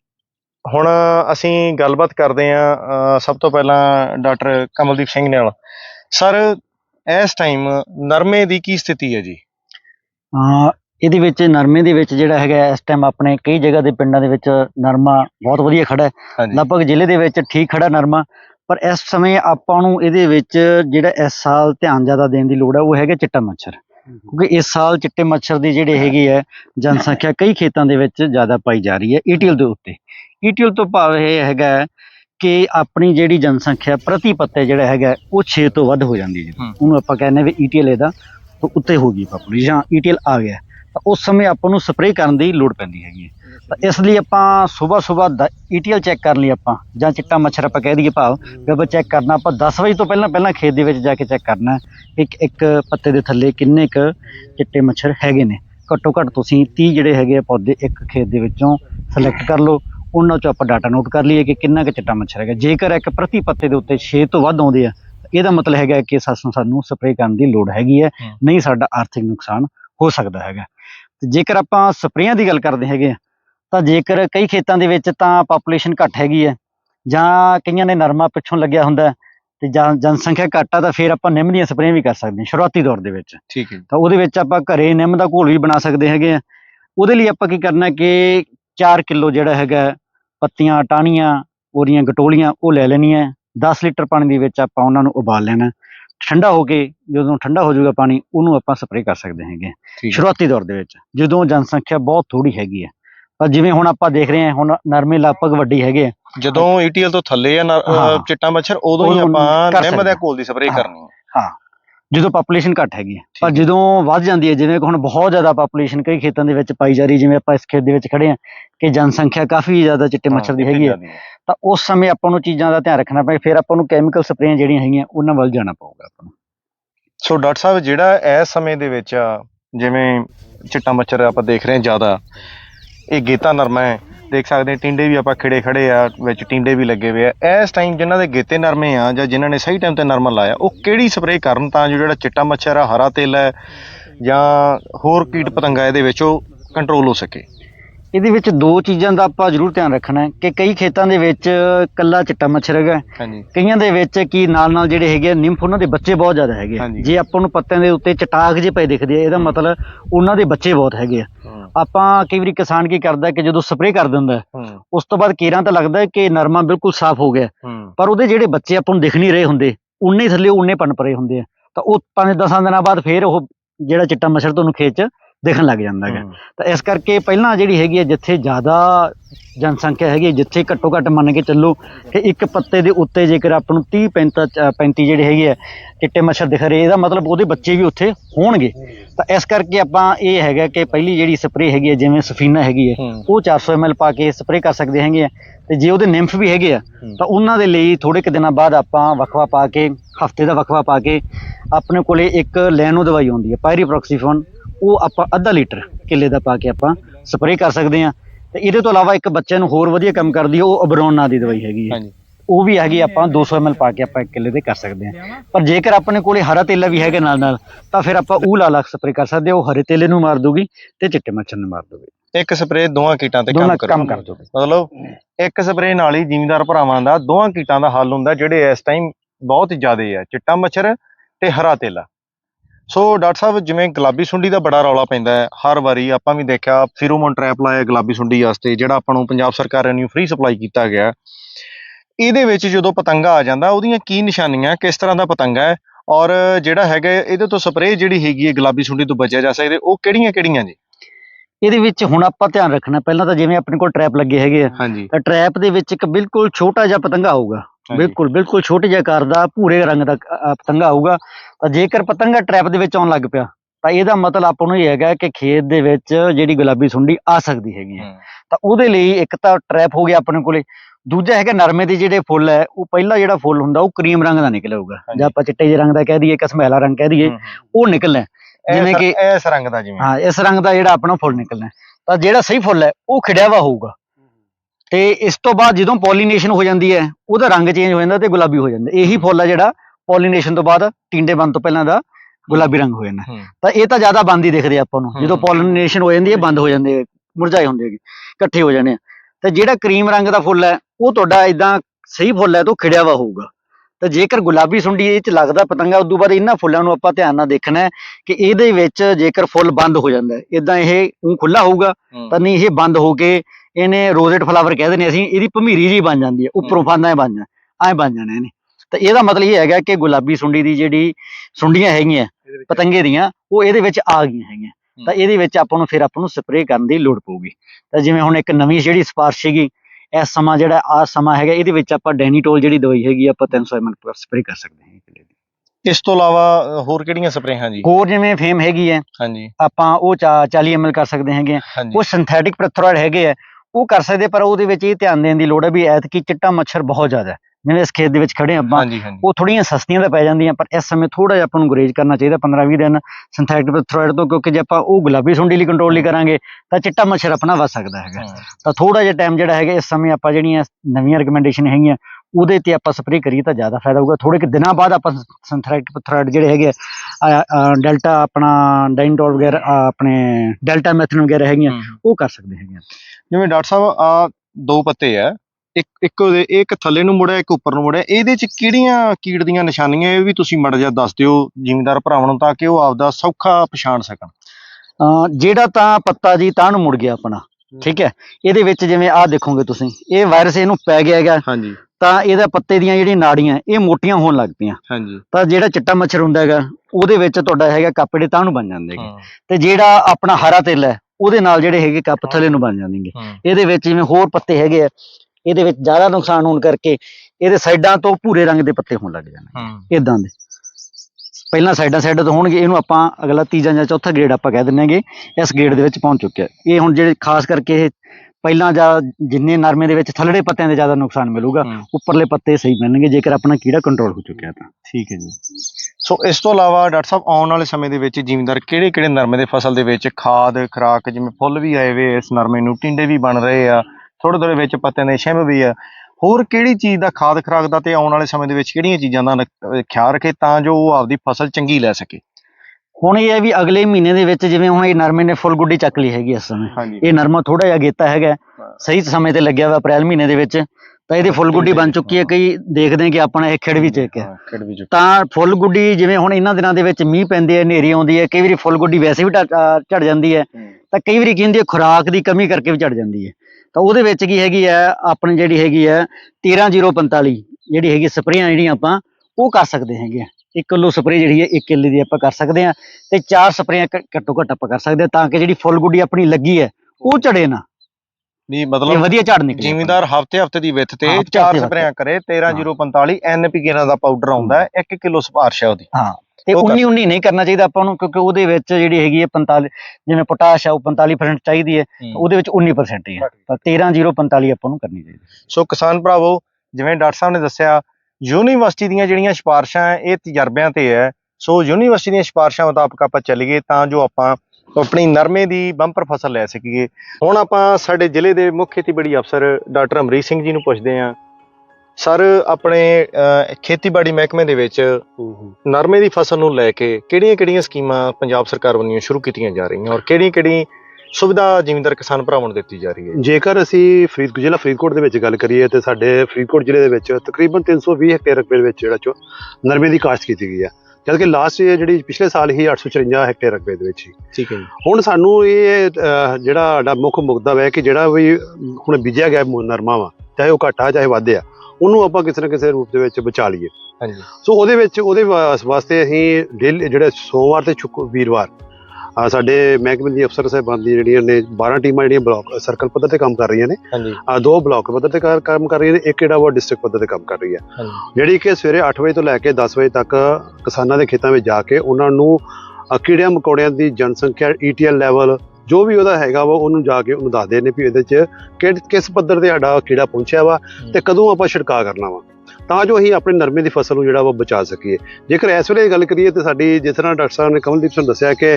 ਹੁਣ ਅਸੀਂ ਗੱਲਬਾਤ ਕਰਦੇ ਹਾਂ ਸਭ ਤੋਂ ਪਹਿਲਾਂ ਡਾਕਟਰ ਕਮਲਦੀਪ ਸਿੰਘ ਨਾਲ। ਸਰ ਇਸ ਟਾਈਮ ਨਰਮੇ ਦੀ ਕੀ ਸਥਿਤੀ ਹੈ ਜੀ? ਇਹਦੇ ਵਿੱਚ ਨਰਮੇ ਦੇ ਵਿੱਚ ਜਿਹੜਾ ਹੈਗਾ ਇਸ ਟਾਈਮ ਆਪਣੇ ਕਈ ਜਗ੍ਹਾ ਦੇ ਪਿੰਡਾਂ ਦੇ ਵਿੱਚ ਨਰਮਾ ਬਹੁਤ ਵਧੀਆ ਖੜਾ ਹੈ। ਹਾਂਜੀ। ਲਗਭਗ ਜ਼ਿਲ੍ਹੇ ਦੇ ਵਿੱਚ ਠੀਕ ਖੜਾ ਨਰਮਾ। ਪਰ ਇਸ ਸਮੇਂ ਆਪਾਂ ਨੂੰ ਇਹਦੇ ਵਿੱਚ ਜਿਹੜਾ ਇਸ ਸਾਲ ਧਿਆਨ ਜ਼ਿਆਦਾ ਦੇਣ ਦੀ ਲੋੜ ਹੈ ਉਹ ਹੈਗਾ ਚਿੱਟਾ ਮੱਛਰ। ਕਿਉਂਕਿ ਇਸ ਸਾਲ ਚਿੱਟੇ ਮੱਛਰ ਦੀ ਜਿਹੜੀ ਹੈਗੀ ਹੈ ਜਨਸੰਖਿਆ ਕਈ ਖੇਤਾਂ ਦੇ ਵਿੱਚ ਜ਼ਿਆਦਾ ਪਾਈ ਜਾ ਰਹੀ ਹੈ ਈਟੀਐਲ ਦੇ ਉੱਤੇ। ਈਟੀਐਲ ਤੋਂ ਭਾਵ ਇਹ ਹੈਗਾ ਕਿ ਆਪਣੀ ਜਿਹੜੀ ਜਨਸੰਖਿਆ ਪ੍ਰਤੀ ਪੱਤੇ ਜਿਹੜਾ ਹੈਗਾ ਉਹ 6 ਤੋਂ ਵੱਧ ਹੋ ਜਾਂਦੀ ਹੈ। ਉਹਨੂੰ ਆਪਾਂ ਕਹਿੰਦੇ ਵੀ ਈਟੀਐਲ ਇਹਦਾ ਉੱਤੇ ਹੋ ਗਈ ਪਾਪੂਲੇਸ਼ਨ ਈਟੀਐਲ ਆ ਗਿਆ। ਤਾਂ ਉਸ ਸਮੇਂ ਆਪਾਂ ਨੂੰ ਸਪਰੇਅ ਕਰਨ ਦੀ ਲੋੜ ਪੈਂਦੀ ਹੈਗੀ ਹੈ। ਤਾਂ ਇਸ ਲਈ ਆਪਾਂ ਸਵੇਰ ਸਵੇਰ ਈਟੀਐਲ ਚੈੱਕ ਕਰਨ ਲਈ ਆਪਾਂ ਜਾਂ ਚਿੱਟਾ ਮੱਛਰ ਆਪਾਂ ਕਹਿ ਦਈਏ ਭਾਵ ਵੀ ਆਪਾਂ ਚੈੱਕ ਕਰਨਾ ਆਪਾਂ 10 ਵਜੇ ਤੋਂ ਪਹਿਲਾਂ ਪਹਿਲਾਂ ਖੇਤ ਦੇ ਵਿੱਚ ਜਾ ਕੇ ਚੈੱਕ ਕਰਨਾ ਹੈ। ਇੱਕ ਇੱਕ ਪੱਤੇ ਦੇ ਥੱਲੇ ਕਿੰਨੇ ਕ ਚਿੱਟੇ ਮੱਛਰ ਹੈਗੇ ਨੇ। ਘੱਟੋ ਘੱਟ ਤੁਸੀਂ 30 ਜਿਹੜੇ ਹੈਗੇ ਆ ਪੌਦੇ ਇੱਕ ਖੇਤ ਦੇ ਵਿੱਚੋਂ ਸਿਲੈਕਟ ਕਰ ਲਓ। ਉਹਨਾਂ ਚੋਂ ਆਪਾਂ ਡਾਟਾ ਨੋਟ ਕਰ ਲਈਏ ਕਿ ਕਿੰਨਾ ਕੁ ਚਿੱਟਾ ਮੱਛਰ ਹੈਗਾ। ਜੇਕਰ ਇੱਕ ਪ੍ਰਤੀ ਪੱਤੇ ਦੇ ਉੱਤੇ 6 ਤੋਂ ਵੱਧ ਆਉਂਦੇ ਆ ਤਾਂ ਇਹਦਾ ਮਤਲਬ ਹੈਗਾ ਕਿ ਸਾਨੂੰ ਸਾਨੂੰ ਸਪਰੇਅ ਕਰਨ ਦੀ ਲੋੜ ਹੈਗੀ ਹੈ। ਹੂੰ। ਨਹੀਂ ਸਾਡਾ ਆਰਥਿਕ ਨੁਕਸਾਨ ਹੋ ਸਕਦਾ ਹੈਗਾ। ਤੇ ਜੇਕਰ ਆਪਾਂ ਸਪਰੇਆਂ ਦੀ ਗੱਲ ਕਰਦੇ ਹੈਗੇ ਆ ਤਾਂ ਜੇਕਰ ਕਈ ਖੇਤਾਂ ਦੇ ਵਿੱਚ ਤਾਂ ਪਾਪੂਲੇਸ਼ਨ ਘੱਟ ਹੈਗੀ ਹੈ ਜਾਂ ਕਈਆਂ ਨੇ ਨਰਮਾ ਪਿੱਛੋਂ ਲੱਗਿਆ ਹੁੰਦਾ ਤੇ ਜਾਂ ਜਨਸੰਖਿਆ ਘੱਟ ਆ ਤਾਂ ਫਿਰ ਆਪਾਂ ਨਿੰਮ ਦੀਆਂ ਸਪਰੇਆਂ ਵੀ ਕਰ ਸਕਦੇ ਹਾਂ ਸ਼ੁਰੂਆਤੀ ਦੌਰ ਦੇ ਵਿੱਚ। ਠੀਕ ਹੈ ਤਾਂ ਉਹਦੇ ਵਿੱਚ ਆਪਾਂ ਘਰੇ ਨਿੰਮ ਦਾ ਘੋਲ ਵੀ ਬਣਾ ਸਕਦੇ ਹੈਗੇ ਆ। ਉਹਦੇ ਲਈ ਆਪਾਂ ਕੀ ਕਰਨਾ ਕਿ 4 ਕਿਲੋ ਜਿਹੜਾ ਹੈਗਾ ਪੱਤੀਆਂ ਟਾਹਣੀਆਂ ਉਹਦੀਆਂ ਗਟੋਲੀਆਂ ਉਹ ਲੈ ਲੈਣੀਆਂ 10 ਲੀਟਰ ਪਾਣੀ ਦੇ ਵਿੱਚ ਆਪਾਂ ਉਹਨਾਂ ਨੂੰ ਉਬਾਲ ਲੈਣਾ ਠੰਡਾ ਹੋ ਕੇ ਜਦੋਂ ਠੰਡਾ ਹੋ ਜਾਊਗਾ ਪਾਣੀ ਉਹਨੂੰ ਆਪਾਂ ਸਪਰੇਅ ਕਰ ਸਕਦੇ ਹੈਗੇ ਹੈ। ਸ਼ੁਰੂਆਤੀ ਦੌਰ ਦੇ ਵਿੱਚ ਜਦੋਂ ਜਨਸੰਖਿਆ ਬਹੁਤ ਥੋੜੀ ਹੈਗੀ ਹੈ। ਪਰ ਜਿਵੇਂ ਹੁਣ ਆਪਾਂ ਦੇਖ ਰਹੇ ਹਾਂ ਹੁਣ ਨਰਮੇ ਲਗਭਗ ਵੱਡੀ ਹੈਗੇ ਆ। ਜਦੋਂ ਈਟੀਐਲ ਤੋਂ ਥੱਲੇ ਆ ਹਾਂ। ਚਿੱਟਾ ਮੱਛਰ ਉਦੋਂ ਹੀ ਆਪਾਂ ਨਿੰਮ ਦੇ ਹਾਂ। ਘੋਲ ਦੀ ਸਪਰੇਅ ਹਾਂ। ਕਰਨੀ ਹੈ। ਜਦੋਂ ਪਾਪੂਲੇਸ਼ਨ ਘੱਟ ਹੈਗੀ ਹੈ। ਪਰ। ਜਦੋਂ ਵੱਧ ਜਾਂਦੀ ਹੈ ਜਿਵੇਂ ਕਿ ਹੁਣ ਬਹੁਤ ਜ਼ਿਆਦਾ ਪਾਪੂਲੇਸ਼ਨ ਕਈ ਖੇਤਾਂ ਦੇ ਵਿੱਚ ਪਾਈ ਜਾ ਰਹੀ ਜਿਵੇਂ ਆਪਾਂ ਇਸ ਖੇਤ ਦੇ ਵਿੱਚ ਖੜੇ ਹਾਂ ਕਿ ਜਨਸੰਖਿਆ ਕਾਫੀ ਜ਼ਿਆਦਾ ਚਿੱਟੇ ਮੱਛਰ ਦੀ ਹੈਗੀ ਹੈ। ਤਾਂ ਉਸ ਸਮੇਂ ਆਪਾਂ ਨੂੰ ਚੀਜ਼ਾਂ ਦਾ ਧਿਆਨ ਰੱਖਣਾ ਪਏ ਫਿਰ ਆਪਾਂ ਨੂੰ ਕੈਮੀਕਲ ਸਪਰੇਆਂ ਜਿਹੜੀਆਂ ਹੈਗੀਆਂ ਉਹਨਾਂ ਵੱਲ ਜਾਣਾ ਪਊਗਾ ਆਪਾਂ ਨੂੰ। ਸੋ ਡਾਕਟਰ ਸਾਹਿਬ ਜਿਹੜਾ ਇਸ ਸਮੇਂ ਦੇ ਵਿੱਚ ਆ, ਜਿਵੇਂ ਚਿੱਟਾ ਮੱਛਰ ਆਪਾਂ ਦੇਖ ਰਹੇ ਹਾਂ ਜ਼ਿਆਦਾ ਇਹ ਗੇਤਾ ਨਰਮਾ ਹੈ ਦੇਖ ਸਕਦੇ ਹਾਂ ਟਿੰਡੇ ਵੀ ਆਪਾਂ ਖਿੜੇ ਖੜੇ ਆ ਵਿੱਚ ਟਿੰਡੇ ਵੀ ਲੱਗੇ ਹੋਏ ਆ। ਇਸ ਟਾਈਮ ਜਿਨ੍ਹਾਂ ਦੇ ਗੇਤੇ ਨਰਮੇ ਆ ਜਾਂ ਜਿਨ੍ਹਾਂ ਨੇ ਸਹੀ ਟਾਈਮ ਤੇ ਨਰਮਾ ਲਾਇਆ ਉਹ ਕਿਹੜੀ ਸਪਰੇਅ ਕਰਨ ਤਾਂ ਜੋ ਜਿਹੜਾ ਚਿੱਟਾ ਮੱਛਰ ਆ ਹਰਾ ਤੇਲ ਹੈ ਜਾਂ ਹੋਰ ਕੀਟ ਪਤੰਗਾ ਇਹਦੇ ਵਿੱਚ ਉਹ ਕੰਟਰੋਲ ਹੋ ਸਕੇ? ਇਹਦੇ ਵਿੱਚ ਦੋ ਚੀਜ਼ਾਂ ਦਾ ਆਪਾਂ ਜ਼ਰੂਰ ਧਿਆਨ ਰੱਖਣਾ ਹੈ ਕਿ ਕਈ ਖੇਤਾਂ ਦੇ ਵਿੱਚ ਕੱਲਾ ਚਿੱਟਾ ਮੱਛਰ ਹੈਗਾ ਹਾਂਜੀ। ਕਈਆਂ ਦੇ ਵਿੱਚ ਕੀ ਨਾਲ ਨਾਲ ਜਿਹੜੇ ਹੈਗੇ ਆ, ਨਿੰਫ ਉਹਨਾਂ ਦੇ ਬੱਚੇ ਬਹੁਤ ਜ਼ਿਆਦਾ ਹੈਗੇ ਆ। ਹਾਂਜੀ। ਜੇ ਆਪਾਂ ਨੂੰ ਪੱਤਿਆਂ ਦੇ ਉੱਤੇ ਚਟਾਕ ਜੇ ਪਏ ਦਿਖਦੇ ਆ ਇਹਦਾ ਮਤਲਬ ਉਹਨਾਂ ਦੇ ਬੱਚੇ ਬਹੁਤ ਹੈਗੇ ਆ। ਆਪਾਂ ਕਈ ਵਾਰੀ ਕਿਸਾਨ ਕੀ ਕਰਦਾ ਕਿ ਜਦੋਂ ਸਪਰੇਅ ਕਰ ਦਿੰਦਾ ਉਸ ਤੋਂ ਬਾਅਦ ਕੇਰਾਂ ਤਾਂ ਲੱਗਦਾ ਕਿ ਨਰਮਾ ਬਿਲਕੁਲ ਸਾਫ਼ ਹੋ ਗਿਆ। ਪਰ ਉਹਦੇ ਜਿਹੜੇ ਬੱਚੇ ਆਪਾਂ ਨੂੰ ਦਿਖ ਨਹੀਂ ਰਹੇ ਹੁੰਦੇ ਉਨੇ ਥੱਲੇ ਉਨੇ ਪਨ ਪਰੇ ਹੁੰਦੇ ਆ। ਤਾਂ ਉਹ ਪੰਜ ਦਸਾਂ ਦਿਨਾਂ ਬਾਅਦ ਫੇਰ ਉਹ ਜਿਹੜਾ ਚਿੱਟਾ ਮੱਛਰ ਤੁਹਾਨੂੰ ਖੇਤ 'ਚ ਦਿਖਣ ਲੱਗ ਜਾਂਦਾ ਹੈਗਾ। ਤਾਂ ਇਸ ਕਰਕੇ ਪਹਿਲਾਂ ਜਿਹੜੀ ਹੈਗੀ ਹੈ ਜਿੱਥੇ ਜ਼ਿਆਦਾ ਜਨਸੰਖਿਆ ਹੈਗੀ ਹੈ, ਜਿੱਥੇ ਘੱਟੋ ਘੱਟ ਮੰਨ ਕੇ ਚੱਲੋ ਕਿ ਇੱਕ ਪੱਤੇ ਦੇ ਉੱਤੇ ਜੇਕਰ ਆਪਾਂ ਨੂੰ 30 35 35 ਜਿਹੜੇ ਹੈਗੇ ਆ ਚਿੱਟੇ ਮੱਛਰ ਦਿਖ ਰਹੇ ਇਹਦਾ ਮਤਲਬ ਉਹਦੇ ਬੱਚੇ ਵੀ ਉੱਥੇ ਹੋਣਗੇ। ਤਾਂ ਇਸ ਕਰਕੇ ਆਪਾਂ ਇਹ ਹੈਗਾ ਕਿ ਪਹਿਲੀ ਜਿਹੜੀ ਸਪਰੇਅ ਹੈਗੀ ਹੈ ਜਿਵੇਂ ਸਫੀਨਾ ਹੈਗੀ ਹੈ ਹੂੰ। ਉਹ 400 ml ਪਾ ਕੇ ਸਪਰੇਅ ਕਰ ਸਕਦੇ ਹੈਗੇ ਆ। ਤੇ ਜੇ ਉਹਦੇ ਨਿੰਫ ਵੀ ਹੈਗੇ ਆ ਹੂੰ। ਤਾਂ ਉਹਨਾਂ ਦੇ ਲਈ ਥੋੜੇ ਕੁ ਦਿਨਾਂ ਬਾਅਦ ਆਪਾਂ ਵਕਫਾ ਪਾ ਕੇ ਹਫ਼ਤੇ ਦਾ ਵਕਫਾ ਪਾ ਕੇ ਆਪਣੇ ਕੋਲੇ ਇੱਕ ਲੈਨੋ ਦਵਾਈ ਆਉਂਦੀ ਹੈ ਪਾਇਰੀਪ੍ਰੋਕਸੀਫੋਨ। ਉਹ ਆਪਾਂ ਅੱਧਾ ਲੀਟਰ ਕਿੱਲੇ ਦਾ ਪਾ ਕੇ ਆਪਾਂ ਸਪਰੇਅ ਕਰ ਸਕਦੇ ਹਾਂ। ਤੇ ਇਹਦੇ ਤੋਂ ਇਲਾਵਾ ਇੱਕ ਬੱਚੇ ਨੂੰ ਹੋਰ ਵਧੀਆ ਕੰਮ ਕਰਦੀ ਹੈ ਉਹ ਅਬਰੋਨ ਨਾਂ ਦੀ ਦਵਾਈ ਹੈਗੀ ਹੈ। ਹਾਂਜੀ। ਉਹ ਵੀ ਹੈਗੀ ਆਪਾਂ 200 ml ਪਾ ਕੇ ਆਪਾਂ ਇੱਕ ਕਿੱਲੇ ਦੇ ਕਰ ਸਕਦੇ ਹਾਂ। ਪਰ ਜੇਕਰ ਆਪਣੇ ਕੋਲੇ ਹਰਾ ਤੇਲਾ ਵੀ ਹੈਗਾ ਨਾਲ ਨਾਲ ਤਾਂ ਫਿਰ ਆਪਾਂ ਉਹ ਲਾ ਲਾ ਸਪਰੇਅ ਕਰ ਸਕਦੇ ਹਾਂ ਉਹ ਹਰੇ ਤੇਲੇ ਨੂੰ ਮਾਰ ਦੂਗੀ ਤੇ ਚਿੱਟੇ ਮੱਛਰ ਨੂੰ ਮਾਰ ਦੂਗੀ। ਇੱਕ ਸਪਰੇਅ ਦੋਹਾਂ ਕੀਟਾਂ ਤੇ ਦੋਨਾਂ ਕੰਮ ਕੰਮ ਕਰੂ ਦੂਗੀ ਮਤਲਬ ਇੱਕ ਸਪਰੇਅ ਨਾਲ ਹੀ ਜ਼ਿਮੀਂਦਾਰ ਭਰਾਵਾਂ ਦਾ ਦੋਹਾਂ ਕੀਟਾਂ ਦਾ ਹੱਲ ਹੁੰਦਾ ਜਿਹੜੇ ਇਸ ਟਾਈਮ ਬਹੁਤ ਜ਼ਿਆਦੇ ਆ। ਚਿੱਟਾ ਮੱਛਰ ਤੇ ਹਰਾ ਤੇਲਾ। ਸੋ ਡਾਕਟਰ ਸਾਹਿਬ ਜਿਵੇਂ ਗੁਲਾਬੀ ਸੁੰਡੀ ਦਾ ਬੜਾ ਰੌਲਾ ਪੈਂਦਾ ਹੈ ਹਰ ਵਾਰੀ ਆਪਾਂ ਵੀ ਦੇਖਿਆ ਫਿਰੋਮੋਨ ਟ੍ਰੈਪ ਲਾਇਆ ਗੁਲਾਬੀ ਸੁੰਡੀ ਵਾਸਤੇ ਜਿਹੜਾ ਆਪਾਂ ਨੂੰ ਪੰਜਾਬ ਸਰਕਾਰ ਨੂੰ ਫ੍ਰੀ ਸਪਲਾਈ ਕੀਤਾ ਗਿਆ। ਇਹਦੇ ਵਿੱਚ ਜਦੋਂ ਪਤੰਗਾ ਆ ਜਾਂਦਾ ਉਹਦੀਆਂ ਕੀ ਨਿਸ਼ਾਨੀਆਂ ਕਿਸ ਤਰ੍ਹਾਂ ਦਾ ਪਤੰਗਾ ਹੈ ਔਰ ਜਿਹੜਾ ਹੈਗਾ ਇਹਦੇ ਤੋਂ ਸਪਰੇਅ ਜਿਹੜੀ ਹੈਗੀ ਹੈ ਗੁਲਾਬੀ ਸੁੰਡੀ ਤੋਂ ਬਚਿਆ ਜਾ ਸਕਦਾ ਉਹ ਕਿਹੜੀਆਂ ਕਿਹੜੀਆਂ ਜੀ? ਇਹਦੇ ਵਿੱਚ ਹੁਣ ਆਪਾਂ ਧਿਆਨ ਰੱਖਣਾ ਪਹਿਲਾਂ ਤਾਂ ਜਿਵੇਂ ਆਪਣੇ ਕੋਲ ਟ੍ਰੈਪ ਲੱਗੇ ਹੈਗੇ ਆ ਤਾਂ ਟ੍ਰੈਪ ਦੇ ਵਿੱਚ ਇੱਕ ਬਿਲਕੁਲ ਛੋਟਾ ਜਿਹਾ ਪਤੰਗਾ ਆਊਗਾ। ਬਿਲਕੁਲ ਬਿਲਕੁਲ ਛੋਟੇ ਜਿਹੇ ਆਕਾਰ ਦਾ ਭੂਰੇ ਰੰਗ ਦਾ ਪਤੰਗਾ ਆਊਗਾ। ਤਾਂ ਜੇਕਰ ਪਤੰਗਾ ਟ੍ਰੈਪ ਦੇ ਵਿੱਚ ਆਉਣ ਲੱਗ ਪਿਆ ਤਾਂ ਇਹਦਾ ਮਤਲਬ ਆਪਾਂ ਨੂੰ ਇਹ ਹੈਗਾ ਕਿ ਖੇਤ ਦੇ ਵਿੱਚ ਜਿਹੜੀ ਗੁਲਾਬੀ ਸੁੰਡੀ ਆ ਸਕਦੀ ਹੈਗੀ ਹੈ। ਤਾਂ ਉਹਦੇ ਲਈ ਇੱਕ ਤਾਂ ਟ੍ਰੈਪ ਹੋ ਗਿਆ ਆਪਣੇ ਕੋਲੇ। ਦੂਜਾ ਹੈਗਾ ਨਰਮੇ ਦੇ ਜਿਹੜੇ ਫੁੱਲ ਹੈ ਉਹ ਪਹਿਲਾ ਜਿਹੜਾ ਫੁੱਲ ਹੁੰਦਾ ਉਹ ਕਰੀਮ ਰੰਗ ਦਾ ਨਿਕਲੇਗਾ। ਜਾਂ ਆਪਾਂ ਚਿੱਟੇ ਜਿਹੇ ਰੰਗ ਦਾ ਕਹਿ ਦਈਏ ਕਸਮੈਲਾ ਰੰਗ ਕਹਿ ਦਈਏ ਉਹ ਨਿਕਲਣਾ। ਜਿਵੇਂ ਕਿ- ਇਸ ਰੰਗ ਦਾ ਜਿਵੇਂ। ਹਾਂ ਇਸ ਰੰਗ ਦਾ ਜਿਹੜਾ ਆਪਣਾ ਫੁੱਲ ਨਿਕਲਣਾ। ਤਾਂ ਜਿਹੜਾ ਸਹੀ ਫੁੱਲ ਹੈ ਉਹ ਖਿੜਿਆ ਵਾ ਹੋਊਗਾ। ਤੇ ਇਸ ਤੋਂ ਬਾਅਦ ਜਦੋਂ ਪੋਲੀਨੇਸ਼ਨ ਹੋ ਜਾਂਦੀ ਹੈ ਉਹਦਾ ਰੰਗ ਚੇਂਜ ਹੋ ਜਾਂਦਾ ਤੇ ਗੁਲਾਬੀ ਹੋ ਜਾਂਦਾ। ਇਹੀ ਫੁੱਲ ਹੈ ਜਿਹੜਾ ਪੋਲੀਨੇਸ਼ਨ ਤੋਂ ਬਾਅਦ ਟਿੰਡੇ ਬੰਦ ਤੋਂ ਪਹਿਲਾਂ ਦਾ ਗੁਲਾਬੀ ਰੰਗ ਹੋ ਜਾਂਦਾ। ਤਾਂ ਇਹ ਤਾਂ ਜ਼ਿਆਦਾ ਬੰਦ ਹੀ ਦਿਖਦੇ ਆਪਾਂ ਨੂੰ। ਜਦੋਂ। ਪੋਲੀਨੇਸ਼ਨ ਹੋ ਜਾਂਦੀ ਹੈ ਬੰਦ ਹੋ ਜਾਂਦੇ ਮੁਰਝਾਏ ਹੁੰਦੇ ਹੈਗੇ ਇਕੱਠੇ ਹੋ ਜਾਂਦੇ ਆ। ਤੇ ਜਿਹੜਾ ਕਰੀਮ ਰੰਗ ਦਾ ਫੁੱਲ ਹੈ ਉਹ ਤੁਹਾਡਾ ਇਦਾਂ ਸਹੀ ਫੁੱਲ ਹੈ ਤਾਂ ਖਿੜਿਆ ਵਾ ਹੋਊਗਾ। ਤਾਂ ਜੇਕਰ ਗੁਲਾਬੀ ਸੁੰਡੀ ਇਹ ਚ ਲੱਗਦਾ ਪਤੰਗਾ ਉਦੋਂ ਬਾਅਦ ਇਹਨਾਂ ਫੁੱਲਾਂ ਨੂੰ ਆਪਾਂ ਧਿਆਨ ਨਾਲ ਦੇਖਣਾ ਹੈ ਕਿ ਇਹਦੇ ਵਿੱਚ ਜੇਕਰ ਫੁੱਲ ਬੰਦ ਹੋ ਜਾਂਦਾ ਹੈ ਇਦਾਂ ਇਹ ਉਹ ਖੁੱਲਾ ਹੋਊਗਾ ਤਾਂ ਨਹੀਂ ਇਹ ਬੰਦ ਹੋ ਕੇ ਇਹਨੇ ਰੋਜ਼ੇਟ ਫਲਾਵਰ ਕਹਿ ਦਿੰਦੇ ਅਸੀਂ ਇਹਦੀ ਭਮੀਰੀ ਜੀ ਬਣ ਜਾਂਦੀ ਹੈ ਉੱਪਰੋਂ ਫਾਂਦਾ ਬਣ ਜਾ ਐ ਬਣ ਜਾਣਾ ਇਹਨੇ। ਤਾਂ ਇਹਦਾ ਮਤਲਬ ਇਹ ਹੈਗਾ ਕਿ ਗੁਲਾਬੀ ਸੁੰਡੀ ਦੀ ਜਿਹੜੀ ਸੁੰਡੀਆਂ ਹੈਗੀਆਂ ਪਤੰਗੇ ਦੀਆਂ ਉਹ ਇਹਦੇ ਵਿੱਚ ਆ ਗਈਆਂ ਹੈਗੀਆਂ। ਤਾਂ ਇਹਦੇ ਵਿੱਚ ਆਪਾਂ ਨੂੰ ਫਿਰ ਆਪਾਂ ਨੂੰ ਸਪਰੇਅ ਕਰਨ ਦੀ ਲੋੜ ਪਊਗੀ। ਤਾਂ ਜਿਵੇਂ ਹੁਣ ਇੱਕ ਨਵੀਂ ਜਿਹੜੀ ਸਿਫਾਰਿਸ਼ ਸੀਗੀ ਇਸ ਸਮਾਂ ਜਿਹੜਾ ਆ ਸਮਾਂ ਹੈਗਾ ਇਹਦੇ ਵਿੱਚ ਆਪਾਂ ਡੈਨੀਟੋਲ ਜਿਹੜੀ ਦਵਾਈ ਹੈਗੀ ਆਪਾਂ 300 ml ਪਰ ਸਪਰੇਅ ਕਰ ਸਕਦੇ ਹਾਂ ਕਿੱਲੇ ਦੀ। ਇਸ ਤੋਂ ਇਲਾਵਾ ਹੋਰ ਕਿਹੜੀਆਂ ਸਪਰੇਹਾਂ ਜੀ? ਹੋਰ ਜਿਵੇਂ ਫੇਮ ਹੈਗੀ ਹੈ ਹਾਂਜੀ। ਆਪਾਂ ਉਹ ਚਾ- 40 ml ਕਰ ਸਕਦੇ ਹੈਗੇ ਉਹ ਸਿੰਥੈਟਿਕ ਪ੍ਰੈਥਰੋਇਡ ਹੈਗੇ ਆ ਉਹ ਕਰ ਸਕਦੇ ਪਰ ਉਹਦੇ ਵਿੱਚ ਇਹ ਧਿਆਨ ਦੇਣ ਦੀ ਲੋੜ ਹੈ ਵੀ ਐਤਕੀ ਚਿੱਟਾ ਮੱਛਰ ਬਹੁਤ ਜ਼ਿਆਦਾ ਹੈ। ਜਿਵੇਂ ਇਸ ਖੇਤ ਦੇ ਵਿੱਚ ਖੜੇ ਆਪਾਂ ਹਾਂਜੀ ਹਾਂਜੀ ਉਹ ਥੋੜੀਆਂ ਸਸਤੀਆਂ ਤਾਂ ਪੈ ਜਾਂਦੀਆਂ ਪਰ ਇਸ ਸਮੇਂ ਥੋੜਾ ਜਿਹਾ ਆਪਾਂ ਨੂੰ ਗੁਰੇਜ ਕਰਨਾ ਚਾਹੀਦਾ 15-20 ਦਿਨ ਸਿੰਥੈਟਿਕ ਪ੍ਰੈਥਰੋਇਡ ਤੋਂ ਕਿਉਂਕਿ ਜੇ ਆਪਾਂ ਉਹ ਗੁਲਾਬੀ ਸੁੰਡੀ ਲਈ ਕੰਟਰੋਲ ਲਈ ਕਰਾਂਗੇ ਤਾਂ ਚਿੱਟਾ ਮੱਛਰ ਆਪਣਾ ਵੱਧ ਸਕਦਾ ਹੈਗਾ ਹੂੰ। ਤਾਂ ਥੋੜਾ ਜਿਹਾ ਟਾਈਮ ਜਿਹੜਾ ਹੈਗਾ ਇਸ ਸਮੇਂ ਆਪਾਂ ਜਿਹੜੀਆਂ ਨਵੀਆਂ ਰეკਮੈਂਡੇਸ਼ਨ ਹੈਗੀਆਂ ਉਹਦੇ ਤੇ ਆਪਾਂ ਸਪਰੇਅ ਕਰੀਏ ਤਾਂ ਜ਼ਿਆਦਾ ਫਾਇਦਾ ਹੋਊਗਾ ਥੋੜੇ ਕਿ ਦਿਨਾਂ ਬਾਅਦ ਆਪਾਂ ਸਿੰਥੈਟਿਕ ਪ੍ਰੈਥਰੋਇਡ ਜਿਹੜੇ ਹੈਗੇ ਆ, ਡੈਲਟਾ ਆਪਣਾ ਡਾਈਨਟੋਲ ਵਗੈਰਾ ਆਪਣੇ ਡੈਲਟਾ ਮੈਥਨ ਵਗੈਰਾ ਹੈਗੀਆਂ। ਉਹ ਕਰ ਸਕਦੇ ਹੈਗੇ ਆ। ਜਿਵੇਂ ਡਾਕਟਰ ਸਾਹਿਬ ਆ ਦੋ ਪੱਤੇ ਆ ਇੱਕ ਇੱਕ ਉਹਦੇ ਇੱਕ ਥੱਲੇ ਨੂੰ ਮੁੜਿਆ ਇੱਕ ਉੱਪਰ ਨੂੰ ਮੁੜਿਆ। ਇਹਦੇ ਚ ਕਿਹੜੀਆਂ ਕੀੜ ਦੀਆਂ ਨਿਸ਼ਾਨੀਆਂ? ਇਹ ਵੀ ਤੁਸੀਂ ਮੜ ਜਾ ਦੱਸ ਦਿਓ ਜ਼ਿਮੀਂਦਾਰ ਭਰਾਵਾਂ ਨੂੰ ਤਾਂ ਕਿ ਉਹ ਆਪਦਾ ਸੌਖਾ ਪਛਾਣ ਸਕਣ। ਜਿਹੜਾ ਤਾਂ ਪੱਤਾ ਜੀ ਤਾਂ ਨੂੰ ਮੁੜ ਗਿਆ ਆਪਣਾ। ਠੀਕ ਹੈ? ਇਹਦੇ ਵਿੱਚ ਜਿਵੇਂ ਆਹ ਦੇਖੋਗੇ ਤੁਸੀਂ ਇਹ ਵਾਇਰਸ ਇਹਨੂੰ ਪੈ ਗਿਆ ਹੈਗਾ। ਹਾਂਜੀ। ਤਾਂ ਇਹਦਾ ਪੱਤੇ ਦੀਆਂ ਜਿਹੜੀਆਂ ਨਾੜੀਆਂ ਇਹ ਮੋਟੀਆਂ ਹੋਣ ਲੱਗ ਪਈਆਂ। ਹਾਂਜੀ। ਤਾਂ ਜਿਹੜਾ ਚਿੱਟਾ ਮੱਛਰ ਹੁੰਦਾ ਹੈਗਾ ਉਹਦੇ ਵਿੱਚ ਤੁਹਾਡਾ ਹੈਗਾ ਕੱਪੜੇ ਤਾਂ ਨੂੰ ਬਣ ਜਾਂਦੇ ਹੈਗੇ। ਤੇ ਜਿਹੜਾ ਆਪਣਾ ਹਰਾ ਤਿਲ ਹੈ ਉਹਦੇ ਨਾਲ ਜਿਹੜੇ ਹੈਗੇ ਕੱਪ ਥੱਲੇ ਨੂੰ ਬਣ ਜਾਂਦੇ ਇਹਦੇ ਵਿੱਚ ਜਿਵੇਂ ਹੋਰ ਪੱਤੇ ਹੈਗੇ ਆ ਇਹਦੇ ਵਿੱਚ ਜ਼ਿਆਦਾ ਨੁਕਸਾਨ ਹੋਣ ਕਰਕੇ ਇਹਦੇ ਸਾਈਡਾਂ ਤੋਂ ਭੂਰੇ ਰੰਗ ਦੇ ਪੱਤੇ ਹੋਣ ਲੱਗ ਜਾਣੇ। ਹਾਂ, ਇਦਾਂ ਦੇ। ਪਹਿਲਾਂ ਸਾਈਡਾਂ ਸਾਈਡਾਂ ਤੋਂ ਹੋਣਗੇ ਇਹਨੂੰ ਆਪਾਂ ਅਗਲਾ ਤੀਜਾ ਜਾਂ ਚੌਥਾ ਗ੍ਰੇਡ ਆਪਾਂ ਕਹਿ ਦਿੰਦੇ ਹਾਂਗੇ ਇਸ ਗ੍ਰੇਡ ਦੇ ਵਿੱਚ ਪਹੁੰਚ ਚੁੱਕਿਆ। ਇਹ ਹੁਣ ਜਿਹੜੇ ਖਾਸ ਕਰਕੇ ਇਹ ਪਹਿਲਾਂ ਜਾਂ ਜਿੰਨੇ ਨਰਮੇ ਦੇ ਵਿੱਚ ਥੱਲੜੇ ਪੱਤਿਆਂ ਦੇ ਜ਼ਿਆਦਾ ਨੁਕਸਾਨ ਮਿਲੂਗਾ। ਉੱਪਰਲੇ ਪੱਤੇ ਸਹੀ ਮਿਲਣਗੇ ਜੇਕਰ ਆਪਣਾ ਕੀੜਾ ਕੰਟਰੋਲ ਹੋ ਚੁੱਕਿਆ ਤਾਂ। ਠੀਕ ਹੈ ਜੀ। ਸੋ ਇਸ ਤੋਂ ਇਲਾਵਾ ਡਾਕਟਰ ਸਾਹਿਬ ਆਉਣ ਵਾਲੇ ਸਮੇਂ ਦੇ ਵਿੱਚ ਜ਼ਿਮੀਂਦਾਰ ਕਿਹੜੇ ਕਿਹੜੇ ਨਰਮੇ ਦੇ ਫਸਲ ਦੇ ਵਿੱਚ ਖਾਦ ਖੁਰਾਕ ਜਿਵੇਂ ਫੁੱਲ ਵੀ ਆਏ ਵੇ ਇਸ ਨਰਮੇ ਨੂੰ ਟਿੰਡੇ ਵੀ ਬਣ ਰਹੇ ਆ ਥੋੜੇ ਥੋੜੇ ਵਿੱਚ ਪੱਤਿਆਂ ਦੇ ਛਿੰਭ ਵੀ ਆ। ਹੋਰ ਕਿਹੜੀ ਚੀਜ਼ ਦਾ ਖਾਦ ਖੁਰਾਕ ਦਾ ਤੇ ਆਉਣ ਵਾਲੇ ਸਮੇਂ ਦੇ ਵਿੱਚ ਕਿਹੜੀਆਂ ਚੀਜ਼ਾਂ ਦਾ ਨ- ਖਿਆਲ ਰੱਖੇ ਤਾਂ ਜੋ ਉਹ ਆਪਦੀ ਫਸਲ ਚੰਗੀ ਲੈ ਸਕੇ? ਹੁਣ ਇਹ ਹੈ ਵੀ ਅਗਲੇ ਮਹੀਨੇ ਦੇ ਵਿੱਚ ਜਿਵੇਂ ਹੁਣ ਇਹ ਨਰਮੇ ਨੇ ਫੁੱਲ ਗੁੱਡੀ ਚੱਕ ਲਈ ਹੈਗੀ ਇਸ ਸਮੇਂ। ਇਹ ਨਰਮਾ ਥੋੜਾ ਜਿਹਾ ਗੇਤਾ ਹੈਗਾ। ਹਾਂ। ਸਹੀ ਸਮੇਂ ਤੇ ਲੱਗਿਆ ਹੋਇਆ ਅਪ੍ਰੈਲ ਮਹੀਨੇ ਦੇ ਵਿੱਚ। ਤਾਂ ਇਹਦੀ ਫੁੱਲ ਗੁੱਡੀ ਬਣ ਚੁੱਕੀ ਹੈ ਕਈ ਦੇਖਦੇ ਕਿ ਆਪਣਾ ਇਹ ਖਿੜ ਵੀ ਵੀ ਚੁੱਕਿਆ ਤਾਂ ਫੁੱਲ ਗੁੱਡੀ ਜਿਵੇਂ ਹੁਣ ਇਹਨਾਂ ਦਿਨਾਂ ਦੇ ਵਿੱਚ ਮੀਂਹ ਪੈਂਦੇ ਆ ਹਨੇਰੀ ਆਉਂਦੀ ਹੈ ਕਈ ਵਾਰੀ ਫੁੱਲ ਗੁੱਡੀ ਵੈਸੇ ਵੀ ਝੜ ਜਾਂਦੀ ਹੈ। ਤਾਂ ਕਈ ਵਾਰੀ ਕੀ ਹੁੰਦੀ ਹੈ ਖੁਰਾਕ ਦੀ ਕਮੀ ਕਰਕੇ ਵੀ ਝੜ ਜਾਂਦੀ ਹੈ। ਤਾਂ ਉਹਦੇ ਵਿੱਚ ਕੀ ਹੈਗੀ ਹੈ ਆਪਣੀ ਜਿਹੜੀ ਹੈਗੀ ਹੈ 13045 ਜਿਹੜੀ ਹੈਗੀ ਸਪਰੇਆਂ ਜਿਹੜੀਆਂ ਆਪਾਂ ਉਹ ਕਰ ਸਕਦੇ ਹੈਗੇ ਆ। 1 ਕਿਲੋ ਸਪਰੇ ਜਿਹੜੀ ਹੈ 1 ਕਿੱਲੇ ਦੀ ਆਪਾਂ ਕਰ ਸਕਦੇ ਆ ਤੇ ਚਾਰ ਸਪਰੇਆਂ ਘੱਟੋ ਘੱਟ ਆਪਾਂ ਕਰ ਸਕਦੇ ਹਾਂ ਤਾਂ ਕਿ ਜਿਹੜੀ ਫੁੱਲ ਗੁੱਡੀ ਆਪਣੀ ਲੱਗੀ ਹੈ ਉਹ ਝੜੇ ਨਾ। ਵੀ ਇਹ ਮਤਲਬ ਵਧੀਆ ਝੜ ਨਿਕਲੇ। ਜ਼ਿਮੀਂਦਾਰ ਹਫ਼ਤੇ ਹਫ਼ਤੇ ਦੀ ਵਿੱਥ ਤੇ ਹਾਂ, ਚਾਰ ਸਪਰੇਆਂ ਕਰੇ 13045 ਐਨਪੀਕੇ ਦਾ ਪਾਊਡਰ ਆਉਂਦਾ ਹੈ 1 ਕਿਲੋ ਸਿਫਾਰਿਸ਼ ਹੈ ਉਹਦੀ। ਹਾਂ। ਤੇ 19 19 ਨਹੀਂ ਕਰਨਾ ਚਾਹੀਦਾ ਆਪਾਂ ਨੂੰ ਕਿਉਂਕਿ ਉਹਦੇ ਵਿੱਚ ਜਿਹੜੀ ਹੈਗੀ ਹੈ 45 ਜਿਵੇਂ ਪੋਟਾਸ਼ ਆ ਉਹ 45% ਚਾਹੀਦੀ ਹੈ ਉਹਦੇ ਵਿੱਚ 19% ਹੀ ਹੈ। ਤਾਂ 13045 ਆਪਾਂ ਨੂੰ ਕਰਨੀ ਚਾਹੀਦੀ ਸੋ ਕਿਸਾਨ ਭਰਾਵੋ ਜਿਵੇਂ ਡਾਕਟਰ ਸਾਹਿਬ ਨੇ ਦੱਸਿਆ ਯੂਨੀਵਰਸਿਟੀ ਦੀਆਂ ਜਿਹੜੀਆਂ ਸਿਫਾਰਿਸ਼ਾਂ ਇਹ ਤਜਰਬਿਆਂ ਤੇ ਹੈ। ਸੋ ਯੂਨੀਵਰਸਿਟੀ ਦੀਆਂ ਸਿਫਾਰਿਸ਼ਾਂ ਮੁਤਾਬਕ ਆਪਾਂ ਚੱਲੀਏ ਤਾਂ ਜੋ ਆਪਾਂ ਆਪਣੀ ਨਰਮੇ ਦੀ ਬੰਪਰ ਫਸਲ ਲੈ ਸਕੀਏ। ਹੁਣ ਆਪਾਂ ਸਾਡੇ ਜ਼ਿਲ੍ਹੇ ਦੇ ਮੁੱਖ ਖੇਤੀਬਾੜੀ ਅਫਸਰ ਡਾਕਟਰ ਅਮਰੀਕ ਸਿੰਘ ਜੀ ਨੂੰ ਪੁੱਛਦੇ ਹਾਂ ਸਰ ਆਪਣੇ ਅਹ, ਖੇਤੀਬਾੜੀ ਮਹਿਕਮੇ ਦੇ ਵਿੱਚ ਨਰਮੇ ਦੀ ਫਸਲ ਨੂੰ ਲੈ ਕੇ ਕਿਹੜੀਆਂ-ਕਿਹੜੀਆਂ ਸਕੀਮਾਂ ਪੰਜਾਬ ਸਰਕਾਰ ਵੱਲੋਂ ਸ਼ੁਰੂ ਕੀਤੀਆਂ ਜਾ ਰਹੀਆਂ ਔਰ ਕਿਹੜੀ-ਕਿਹੜੀ ਸੁਵਿਧਾ ਜ਼ਿਮੀਂਦਾਰ ਕਿਸਾਨ ਭਰਾਵਾਂ ਨੂੰ ਦਿੱਤੀ ਜਾ ਰਹੀ ਹੈ? ਜੇਕਰ ਅਸੀਂ ਫਰੀਦ ਜ਼ਿਲ੍ਹਾ ਫਰੀਦਕੋਟ ਦੇ ਵਿੱਚ ਗੱਲ ਕਰੀਏ ਤੇ ਸਾਡੇ ਫਰੀਦਕੋਟ ਜ਼ਿਲ੍ਹੇ ਦੇ ਵਿੱਚ ਤਕਰੀਬਨ 320 ਹੈਕਟੇਅਰ ਰਕਬੇ ਦੇ ਵਿੱਚ ਜਿਹੜਾ ਚੋ ਨਰਮੇ ਦੀ ਕਾਸ਼ਤ ਕੀਤੀ ਗਈ ਹੈ। ਜਦ ਕਿ ਲਾਸਟ ਜਿਹੜੀ ਪਿਛਲੇ ਸਾਲ ਹੀ 854 ਹੈਕਟੇਅਰ ਰਕਬੇ ਦੇ ਵਿੱਚ ਸੀ। ਠੀਕ ਹੈ ਜੀ। ਹੁਣ ਸਾਨੂੰ ਇਹ ਅਹ, ਜਿਹੜਾ ਸਾਡਾ ਮੁੱਖ ਮੁੱਦਾ ਹੈ ਕਿ ਜਿਹੜਾ ਵੀ ਹੁਣ ਬੀਜਿਆ ਗਿਆ ਮੁ- ਨਰਮਾ ਵਾ ਚਾਹੇ ਉਹ ਘਾਟਾ ਚਾਹੇ ਵਾਧਿਆ ਉਹਨੂੰ ਆਪਾਂ ਕਿਸੇ ਨਾ ਕਿਸੇ ਰੂਪ ਦੇ ਵਿੱਚ ਬਚਾ ਲਈਏ। ਹਾਂਜੀ। ਸੋ ਉਹਦੇ ਵਿੱਚ ਉਹਦੇ ਵਾਸ- ਵਾਸਤੇ ਅਸੀਂ ਡੇਲੀ ਜਿਹੜੇ ਸੋਮਵਾਰ ਤੇ ਸ਼ੁੱਕ ਵੀਰਵਾਰ ਸਾਡੇ ਮਹਿਕਮੇ ਦੀ ਅਫਸਰ ਸਾਹਿਬਾਨ ਦੀ ਜਿਹੜੀਆਂ ਨੇ 12 ਟੀਮਾਂ ਜਿਹੜੀਆਂ ਬਲਾਕ ਸਰਕਲ ਪੱਧਰ ਤੇ ਕੰਮ ਕਰ ਰਹੀਆਂ ਨੇ। ਹਾਂਜੀ। ਦੋ ਬਲਾਕ ਪੱਧਰ ਤੇ ਕਰ- ਕੰਮ ਕਰ ਰਹੀਆਂ ਨੇ ਇੱਕ ਜਿਹੜਾ ਵਾ ਡਿਸਟ੍ਰਿਕਟ ਪੱਧਰ ਤੇ ਕੰਮ ਕਰ ਰਹੀ ਹੈ। ਹਾਂਜੀ। ਜਿਹੜੀ ਕਿ ਸਵੇਰੇ 8 ਵਜੇ ਤੋਂ ਲੈ ਕੇ 10 ਵਜੇ ਤੱਕ ਕਿਸਾਨਾਂ ਦੇ ਖੇਤਾਂ ਵਿੱਚ ਜਾ ਕੇ ਉਹਨਾਂ ਨੂੰ ਅ, ਕੀੜਿਆਂ ਮਕੌੜਿਆਂ ਦੀ ਜਨਸੰਖਿਆ ਈਟੀਐਲ ਲੈਵਲ ਜੋ ਵੀ ਉਹਦਾ ਹੈਗਾ ਵਾ ਉਹਨੂੰ ਜਾ ਕੇ ਉਹਨੂੰ ਦੱਸਦੇ ਨੇ ਵੀ ਇਹਦੇ 'ਚ ਕਿ- ਕਿਸ ਪੱਧਰ ਤੇ ਸਾਡਾ ਕੀੜਾ ਪਹੁੰਚਿਆ ਵਾ ਤੇ ਕਦੋਂ ਆਪਾਂ ਛਿੜਕਾਅ ਕਰਨਾ ਵਾ। ਤਾਂ ਜੋ ਅਸੀਂ ਆਪਣੇ ਨਰਮੇ ਦੀ ਫਸਲ ਨੂੰ ਜਿਹੜਾ ਵਾ ਬਚਾ ਸਕੀਏ। ਜੇਕਰ ਇਸ ਵੇਲੇ ਗੱਲ ਕਰੀਏ ਤੇ ਸਾਡੀ ਜਿਸ ਤਰ੍ਹਾਂ ਡਾਕਟਰ ਸਾਹਿਬ ਨੇ ਕਮਲਦੀਪ ਸਿੰਘ ਦੱਸਿਆ ਕਿ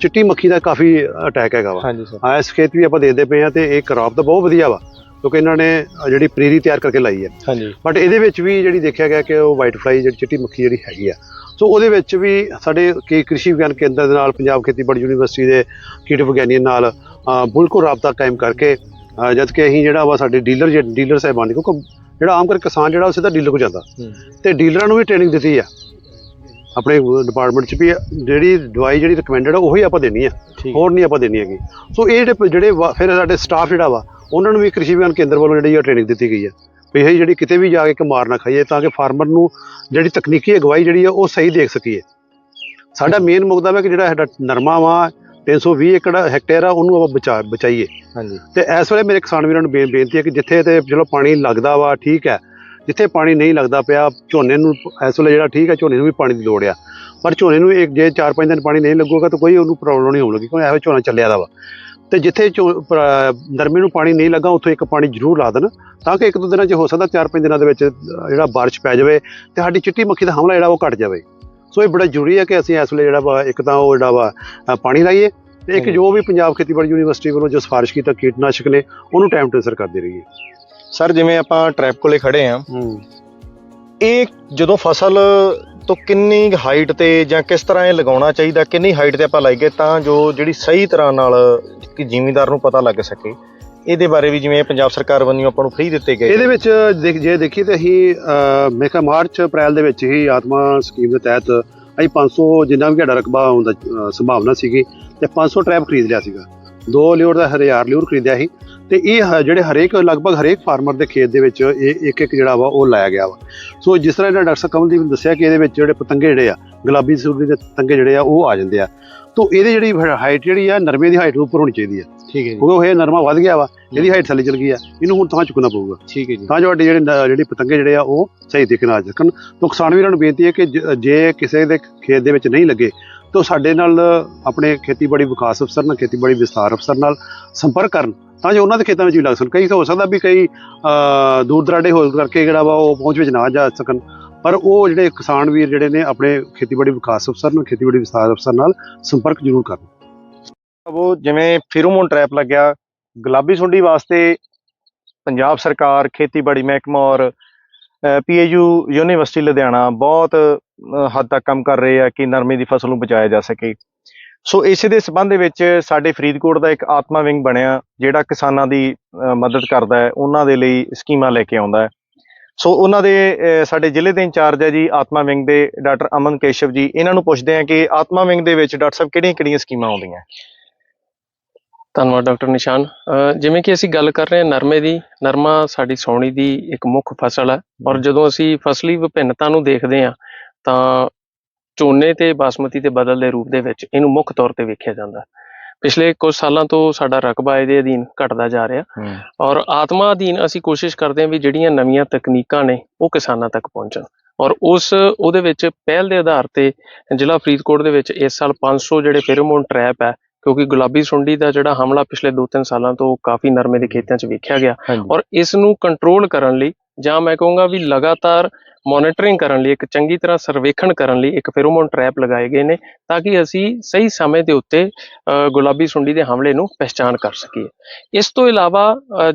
ਚਿੱਟੀ ਮੱਖੀ ਦਾ ਕਾਫੀ ਅਟੈਕ ਹੈਗਾ ਵਾ। ਹਾਂ ਇਸ ਖੇਤ ਵੀ ਆਪਾਂ ਦੇਖਦੇ ਪਏ ਆ ਤੇ ਇਹ ਕਰਾਪ ਤਾਂ ਬਹੁਤ ਵਧੀਆ ਵਾ ਕਿਉਂਕਿ ਇਹਨਾਂ ਨੇ ਜਿਹੜੀ ਪ੍ਰੀਰੀ ਤਿਆਰ ਕਰਕੇ ਲਾਈ ਹੈ। ਹਾਂਜੀ। ਬਟ ਇਹਦੇ ਵਿੱਚ ਵੀ ਜਿਹੜੀ ਦੇਖਿਆ ਗਿਆ ਕਿ ਉਹ ਵਾਈਟ ਫਲਾਈ ਜਿਹੜੀ ਚਿੱਟੀ ਮੱਖੀ ਜਿਹੜੀ ਹੈਗੀ ਆ ਸੋ ਉਹਦੇ ਵਿੱਚ ਵੀ ਸਾਡੇ ਕੀ ਕ੍ਰਿਸ਼ੀ ਵਿਗਿਆਨ ਕੇਂਦਰ ਦੇ ਨਾਲ ਪੰਜਾਬ ਖੇਤੀਬਾੜੀ ਯੂਨੀਵਰਸਿਟੀ ਦੇ ਕੀਟ ਵਿਗਿਆਨੀਆਂ ਨਾਲ ਬਿਲਕੁਲ ਰਾਬਤਾ ਕਾਇਮ ਕਰਕੇ ਜਦ ਕਿ ਅਸੀਂ ਜਿਹੜਾ ਵਾ ਸਾਡੇ ਡੀਲਰ ਡੀਲਰ ਸਾਹਿਬਾਨ ਕਿਉਂਕਿ ਜਿਹੜਾ ਆਮ ਕਰ ਕਿਸਾਨ ਜਿਹੜਾ ਉਹ ਸਿੱਧਾ ਡੀਲਰ ਕੋ ਜਾਂਦਾ। ਤੇ ਡੀਲਰਾਂ ਨੂੰ ਵੀ ਟ੍ਰੇਨਿੰਗ ਦਿੱਤੀ ਆ। ਆਪਣੇ ਡਿਪਾਰਟਮੈਂਟ 'ਚ ਵੀ ਜਿਹੜੀ ਦਵਾਈ ਜਿਹੜੀ ਰეკਮੈਂਡਡ ਆ ਉਹੀ ਆਪਾਂ ਦੇਣੀ ਆ। ਹੋਰ ਨਹੀਂ ਆਪਾਂ ਦੇਣੀ ਹੈਗੀ। ਸੋ ਇਹ ਜਿਹੜੇ ਜਿਹੜੇ ਫਿਰ ਸਾਡੇ ਸਟਾਫ ਜਿਹੜਾ ਵਾ ਉਹਨਾਂ ਨੂੰ ਵੀ ਕ੍ਰਿਸ਼ੀ ਵਿਗਿਆਨ ਕੇਂਦਰ ਵੱਲੋਂ ਜਿਹੜੀ ਆ ਟ੍ਰੇਨਿੰਗ ਦਿੱਤੀ ਗਈ ਆ। ਵੀ ਇਹ ਜਿਹੜੀ ਕਿਤੇ ਵੀ ਜਾ ਕੇ ਇੱਕ ਮਾਰ ਨਾ ਖਾਈਏ ਤਾਂ ਕਿ ਫਾਰਮਰ ਨੂੰ ਜਿਹੜੀ ਤਕਨੀਕੀ ਅਗਵਾਈ ਜਿਹੜੀ ਆ ਉਹ ਸਹੀ ਦੇਖ ਸਕੀਏ। ਸਾਡਾ ਮੇਨ ਮੁੱਦਾ ਵਾ ਕਿ ਜਿਹੜਾ ਸਾਡਾ ਨਰਮਾ ਵਾ 320 ਏਕੜ ਹੈਕਟੇਅਰ ਆ ਉਹਨੂੰ ਆਪਾਂ ਬਚਾ ਬਚਾਈਏ। ਹਾਂਜੀ। ਤੇ ਇਸ ਵੇਲੇ ਮੇਰੇ ਕਿਸਾਨ ਵੀਰਾਂ ਨੂੰ ਬੇਨਤੀ ਹੈ ਕਿ ਜਿੱਥੇ ਤੇ ਚਲੋ ਪਾਣੀ ਲੱਗਦਾ ਵਾ ਠੀਕ ਹੈ ਜਿੱਥੇ ਪਾਣੀ ਨਹੀਂ ਲੱਗਦਾ ਪਿਆ ਝੋਨੇ ਨੂੰ ਇਸ ਵੇਲੇ ਜਿਹੜਾ ਠੀਕ ਹੈ ਝੋਨੇ ਨੂੰ ਵੀ ਪਾਣੀ ਦੀ ਲੋੜ ਆ। ਪਰ ਝੋਨੇ ਨੂੰ ਇੱਕ ਜੇ 4-5 ਦਿਨ ਪਾਣੀ ਨਹੀਂ ਲੱਗੂਗਾ ਤਾਂ ਕੋਈ ਉਹਨੂੰ ਪ੍ਰੋਬਲਮ ਨਹੀਂ ਹੋਊਗੀ ਕਿਉਂਕਿ ਇਹੋ ਝੋਨਾ ਚੱਲਿਆ ਦਾ ਵਾ। ਤੇ ਜਿੱਥੇ ਨਰਮੇ ਨੂੰ ਪਾਣੀ ਨਹੀਂ ਲੱਗਾ ਉੱਥੇ ਇੱਕ ਪਾਣੀ ਜ਼ਰੂਰ ਲਾ ਦੇਣ ਤਾਂ ਕਿ ਇੱਕ ਦੋ ਦਿਨਾਂ 'ਚ ਹੋ ਸਕਦਾ 4-5 ਦਿਨਾਂ ਦੇ ਵਿੱਚ ਜਿਹੜਾ ਬਾਰਿਸ਼ ਪੈ ਜਾਵੇ ਤੇ ਸਾਡੀ ਚਿੱਟੀ ਮੱਖੀ ਦਾ ਹਮਲਾ ਜਿਹੜਾ ਉਹ ਘਟ ਜਾਵੇ। ਸੋ ਇਹ ਬੜਾ ਜ਼ਰੂਰੀ ਹੈ ਕਿ ਅਸੀਂ ਇਸ ਵੇਲੇ ਜਿਹੜਾ ਵਾ ਇੱਕ ਤਾਂ ਉਹ ਜਿਹੜਾ ਵਾ ਪਾਣੀ ਲਾਈਏ ਤੇ ਇੱਕ। ਜੋ ਵੀ ਪੰਜਾਬ ਖੇਤੀਬਾੜੀ ਯੂਨੀਵਰਸਿਟੀ ਵੱਲੋਂ ਜੋ ਸਿਫਾਰਿਸ਼ ਕੀਤਾ ਕੀਟਨਾਸ਼ਕ ਨੇ ਉਹਨੂੰ ਟਾਈਮ ਟੂ ਅਸਰ ਕਰਦੇ ਰਹੀਏ। ਸਰ ਜਿਵੇਂ ਆਪਾਂ ਟ੍ਰੈਪ ਕੋਲੇ ਖੜੇ ਆ ਹੂੰ ਇਹ ਜਦੋਂ ਫਸਲ ਤੋਂ ਕਿੰਨੀ ਹਾਈਟ ਤੇ ਜਾਂ ਕਿਸ ਤਰ੍ਹਾਂ ਇਹ ਲਗਾਉਣਾ ਚਾਹੀਦਾ ਕਿੰਨੀ ਹਾਈਟ ਤੇ ਆਪਾਂ ਲਾਈਏ ਤਾਂ ਜੋ ਜਿਹੜੀ ਸਹੀ ਤਰ੍ਹਾਂ ਨਾਲ ਕਿ ਜ਼ਿਮੀਂਦਾਰ ਨੂੰ ਪਤਾ ਲੱਗ ਸਕੇ। ਇਹਦੇ ਬਾਰੇ ਵੀ ਜਿਵੇਂ ਪੰਜਾਬ ਸਰਕਾਰ ਵੱਲੋਂ ਆਪਾਂ ਨੂੰ ਫ੍ਰੀ ਦਿੱਤੇ ਗਏ ਇਹਦੇ ਵਿੱਚ ਦੇਖ- ਜੇ ਦੇਖੀਏ ਤਾਂ ਅਸੀਂ ਅਹ, ਮੇਰੇ ਮਾਰਚ ਅਪ੍ਰੈਲ ਦੇ ਵਿੱਚ ਹੀ ਆਤਮਾ ਸਕੀਮ ਦੇ ਤਹਿਤ ਅਸੀਂ 500 ਜਿੰਨਾ ਵੀ ਸਾਡਾ ਰਕਬਾ ਹੋਣ ਦਾ ਸੰਭਾਵਨਾ ਸੀਗੀ ਤੇ 500 ਟਰੈਪ ਖਰੀਦ ਲਿਆ ਸੀਗਾ। ਦੋ ਲਿਓਰ ਦਾ ਹਜ਼ਾਰ ਲਿਓਰ ਖਰੀਦਿਆ ਸੀ। ਤੇ ਇਹ ਹ- ਜਿਹੜੇ ਹਰੇਕ ਲਗਭਗ ਹਰੇਕ ਫਾਰਮਰ ਦੇ ਖੇਤ ਦੇ ਵਿੱਚ ਇਹ ਇੱਕ ਇੱਕ ਜਿਹੜਾ ਵਾ ਉਹ ਲਾਇਆ ਗਿਆ ਵਾ। ਸੋ ਜਿਸ ਤਰ੍ਹਾਂ ਜਿਹੜਾ ਡਾਕਟਰ ਕਮਲਦੀਪ ਨੇ ਦੱਸਿਆ ਕਿ ਇਹਦੇ ਵਿੱਚ ਜਿਹੜੇ ਪਤੰਗੇ ਜਿਹੜੇ ਆ ਗੁਲਾਬੀ ਸੂਰਜ ਦੇ ਪਤੰਗੇ ਜਿਹੜੇ ਆ ਉਹ ਆ ਜਾਂਦੇ ਆ। ਤੋਂ ਇਹਦੀ ਜਿਹੜੀ ਹਾਈਟ ਜਿਹੜੀ ਆ ਨਰਮੇ ਦੀ ਹਾਈਟ ਉੱਪਰ ਹੋਣੀ ਚਾਹੀਦੀ ਆ। ਠੀਕ ਹੈ ਜੀ। ਕਿਉਂਕਿ ਉਹ ਇਹ ਨਰਮਾ ਵੱਧ ਗਿਆ ਵਾ ਇਹਦੀ ਹਾਈਟ ਥੱਲੇ ਚਲ ਗਈ ਆ ਇਹਨੂੰ ਹੁਣ ਤਾਂ ਚੁੱਕਣਾ ਪਊਗਾ। ਠੀਕ ਹੈ ਜੀ। ਤਾਂ ਜੋ ਸਾਡੇ ਜਿਹੜੇ ਨ- ਜਿਹੜੇ ਪਤੰਗੇ ਜਿਹੜੇ ਆ ਉਹ ਸਹੀ ਤਰੀਕੇ ਨਾਲ ਆ ਸਕਣ। ਤੋਂ ਕਿਸਾਨ ਵੀਰਾਂ ਨੂੰ ਬੇਨਤੀ ਹੈ ਕਿ ਜ- ਜੇ ਕਿਸੇ ਦੇ ਖੇਤ ਦੇ ਵਿੱਚ ਨਹੀਂ ਲੱਗੇ ਤਾਂ ਸਾਡੇ ਨਾਲ ਆਪਣੇ ਖੇਤੀਬਾੜੀ ਵਿਕਾਸ ਅਫਸਰ ਨਾਲ ਖੇਤੀਬਾੜੀ ਵਿਸਥਾਰ ਅਫਸਰ ਨਾਲ ਸੰਪਰਕ ਕਰਨ। ਤਾਂ ਜੋ ਉਹਨਾਂ ਦੇ ਖੇਤਾਂ ਵਿੱਚ ਵੀ ਲੱਗ ਸਕਣ। ਕਈ ਤਾਂ ਹੋ ਸਕਦਾ ਵੀ ਕਈ ਦੂਰ ਦਰਾਡੇ ਹੋਣ ਕਰਕੇ ਜਿਹੜਾ ਵਾ ਉਹ ਪਹੁੰਚ ਵਿੱਚ ਨਾ ਜਾ ਸਕਣ। ਪਰ ਉਹ ਜਿਹੜੇ ਕਿਸਾਨ ਵੀਰ ਜਿਹੜੇ ਨੇ ਆਪਣੇ ਖੇਤੀਬਾੜੀ ਵਿਕਾਸ ਅਫਸਰ ਨਾਲ ਖੇਤੀਬਾੜੀ ਵਿਸਥਾਰ ਅਫਸਰ ਨਾਲ ਸੰਪਰਕ ਜ਼ਰੂਰ ਕਰਨ। ਉਹ ਜਿਵੇਂ ਫਿਰੋਮੋਨ ਟ੍ਰੈਪ ਲੱਗਿਆ, ਗੁਲਾਬੀ ਸੁੰਡੀ ਵਾਸਤੇ ਪੰਜਾਬ ਸਰਕਾਰ, ਖੇਤੀਬਾੜੀ ਮਹਿਕਮਾ ਔਰ ਪੀਏਯੂ ਯੂਨੀਵਰਸਿਟੀ ਲੁਧਿਆਣਾ ਬਹੁਤ ਹੱਦ ਤੱਕ ਕੰਮ ਕਰ ਰਹੇ ਆ ਕਿ ਨਰਮੇ ਦੀ ਫਸਲ ਨੂੰ ਬਚਾਇਆ ਜਾ ਸਕੇ। ਸੋ ਇਸੇ ਦੇ ਸਬੰਧ ਦੇ ਵਿੱਚ ਸਾਡੇ ਫਰੀਦਕੋਟ ਦਾ ਇੱਕ ਆਤਮਾ ਵਿੰਗ ਬਣਿਆ ਜਿਹੜਾ ਕਿਸਾਨਾਂ ਦੀ ਮਦਦ ਕਰਦਾ ਹੈ ਉਹਨਾਂ ਦੇ ਲਈ ਸਕੀਮਾਂ ਲੈ ਕੇ ਆਉਂਦਾ ਹੈ। ਸੋ ਉਹਨਾਂ ਦੇ ਸਾਡੇ ਜ਼ਿਲ੍ਹੇ ਦੇ ਇੰਚਾਰਜ ਹੈ ਜੀ ਆਤਮਾ ਵਿੰਗ ਦੇ ਡਾਕਟਰ ਅਮਨ ਕੇਸ਼ਵ ਜੀ। ਇਹਨਾਂ ਨੂੰ ਪੁੱਛਦੇ ਆ ਕਿ ਆਤਮਾ ਵਿੰਗ ਦੇ ਵਿੱਚ ਡਾਕਟਰ ਸਾਹਿਬ ਕਿਹੜੀਆਂ-ਕਿਹੜੀਆਂ ਸਕੀਮਾਂ ਆਉਂਦੀਆਂ? ਧੰਨਵਾਦ ਡਾਕਟਰ ਨਿਸ਼ਾਨ। ਜਿਵੇਂ ਕਿ ਅਸੀਂ ਗੱਲ ਕਰ ਰਹੇ ਹਾਂ ਨਰਮੇ ਦੀ ਨਰਮਾ ਸਾਡੀ ਸੌਣੀ ਦੀ ਇੱਕ ਮੁੱਖ ਫਸਲ ਹੈ। ਔਰ ਜਦੋਂ ਅਸੀਂ ਫਸਲੀ ਵਿਭਿੰਨਤਾ ਨੂੰ ਦੇਖਦੇ ਹਾਂ ਤਾਂ ਝੋਨੇ ਤੇ ਬਾਸਮਤੀ ਦੇ ਬਦਲ ਦੇ ਰੂਪ ਦੇ ਵਿੱਚ ਇਹਨੂੰ ਮੁੱਖ ਤੌਰ ਤੇ ਵੇਖਿਆ ਜਾਂਦਾ। ਹੈ। ਪਿਛਲੇ ਕੁਝ ਸਾਲਾਂ ਤੋਂ ਸਾਡਾ ਰਕਬਾ ਇਹਦੇ ਅਧੀਨ ਘਟਦਾ ਜਾ ਰਿਹਾ। ਔਰ ਆਤਮਾ ਅਧੀਨ ਅਸੀਂ ਕੋਸ਼ਿਸ਼ ਕਰਦੇ ਹਾਂ ਵੀ ਜਿਹੜੀਆਂ ਨਵੀਆਂ ਤਕਨੀਕਾਂ ਨੇ ਉਹ ਕਿਸਾਨਾਂ ਤੱਕ ਪਹੁੰਚਣ। ਔਰ ਉਸ ਉਹਦੇ ਵਿੱਚ ਪਹਿਲ ਦੇ ਆਧਾਰ ਤੇ ਜ਼ਿਲ੍ਹਾ ਫਰੀਦਕੋਟ ਦੇ ਵਿੱਚ ਇਸ ਸਾਲ 500 ਜਿਹੜੇ ਫੇਰੋਮੋਨ ਟ੍ਰੈਪ ਹੈ ਕਿਉਂਕਿ ਗੁਲਾਬੀ ਸੁੰਡੀ ਦਾ ਜਿਹੜਾ ਹਮਲਾ ਪਿਛਲੇ 2-3 ਸਾਲਾਂ ਤੋਂ ਕਾਫੀ ਨਰਮੇ ਦੇ ਖੇਤਾਂ 'ਚ ਵੇਖਿਆ ਗਿਆ। ਔਰ ਇਸ ਨੂੰ ਕੰਟਰੋਲ ਕਰਨ ਲਈ ਜਾਂ ਮੈਂ ਕਹੂੰਗਾ ਵੀ ਲਗਾਤਾਰ ਮੋਨੀਟਰਿੰਗ ਕਰਨ ਲਈ ਇੱਕ ਚੰਗੀ ਤਰ੍ਹਾਂ ਸਰਵੇਖਣ ਕਰਨ ਲਈ ਇੱਕ ਫੇਰੋਮੋਨ ਟ੍ਰੈਪ ਲਗਾਏ ਗਏ ਨੇ ਤਾਂ ਕਿ ਅਸੀਂ ਸਹੀ ਸਮੇਂ ਦੇ ਉੱਤੇ ਗੁਲਾਬੀ ਸੁੰਡੀ ਦੇ ਹਮਲੇ ਨੂੰ ਪਹਿਚਾਨ ਕਰ ਸਕੀਏ ਇਸ ਤੋਂ ਇਲਾਵਾ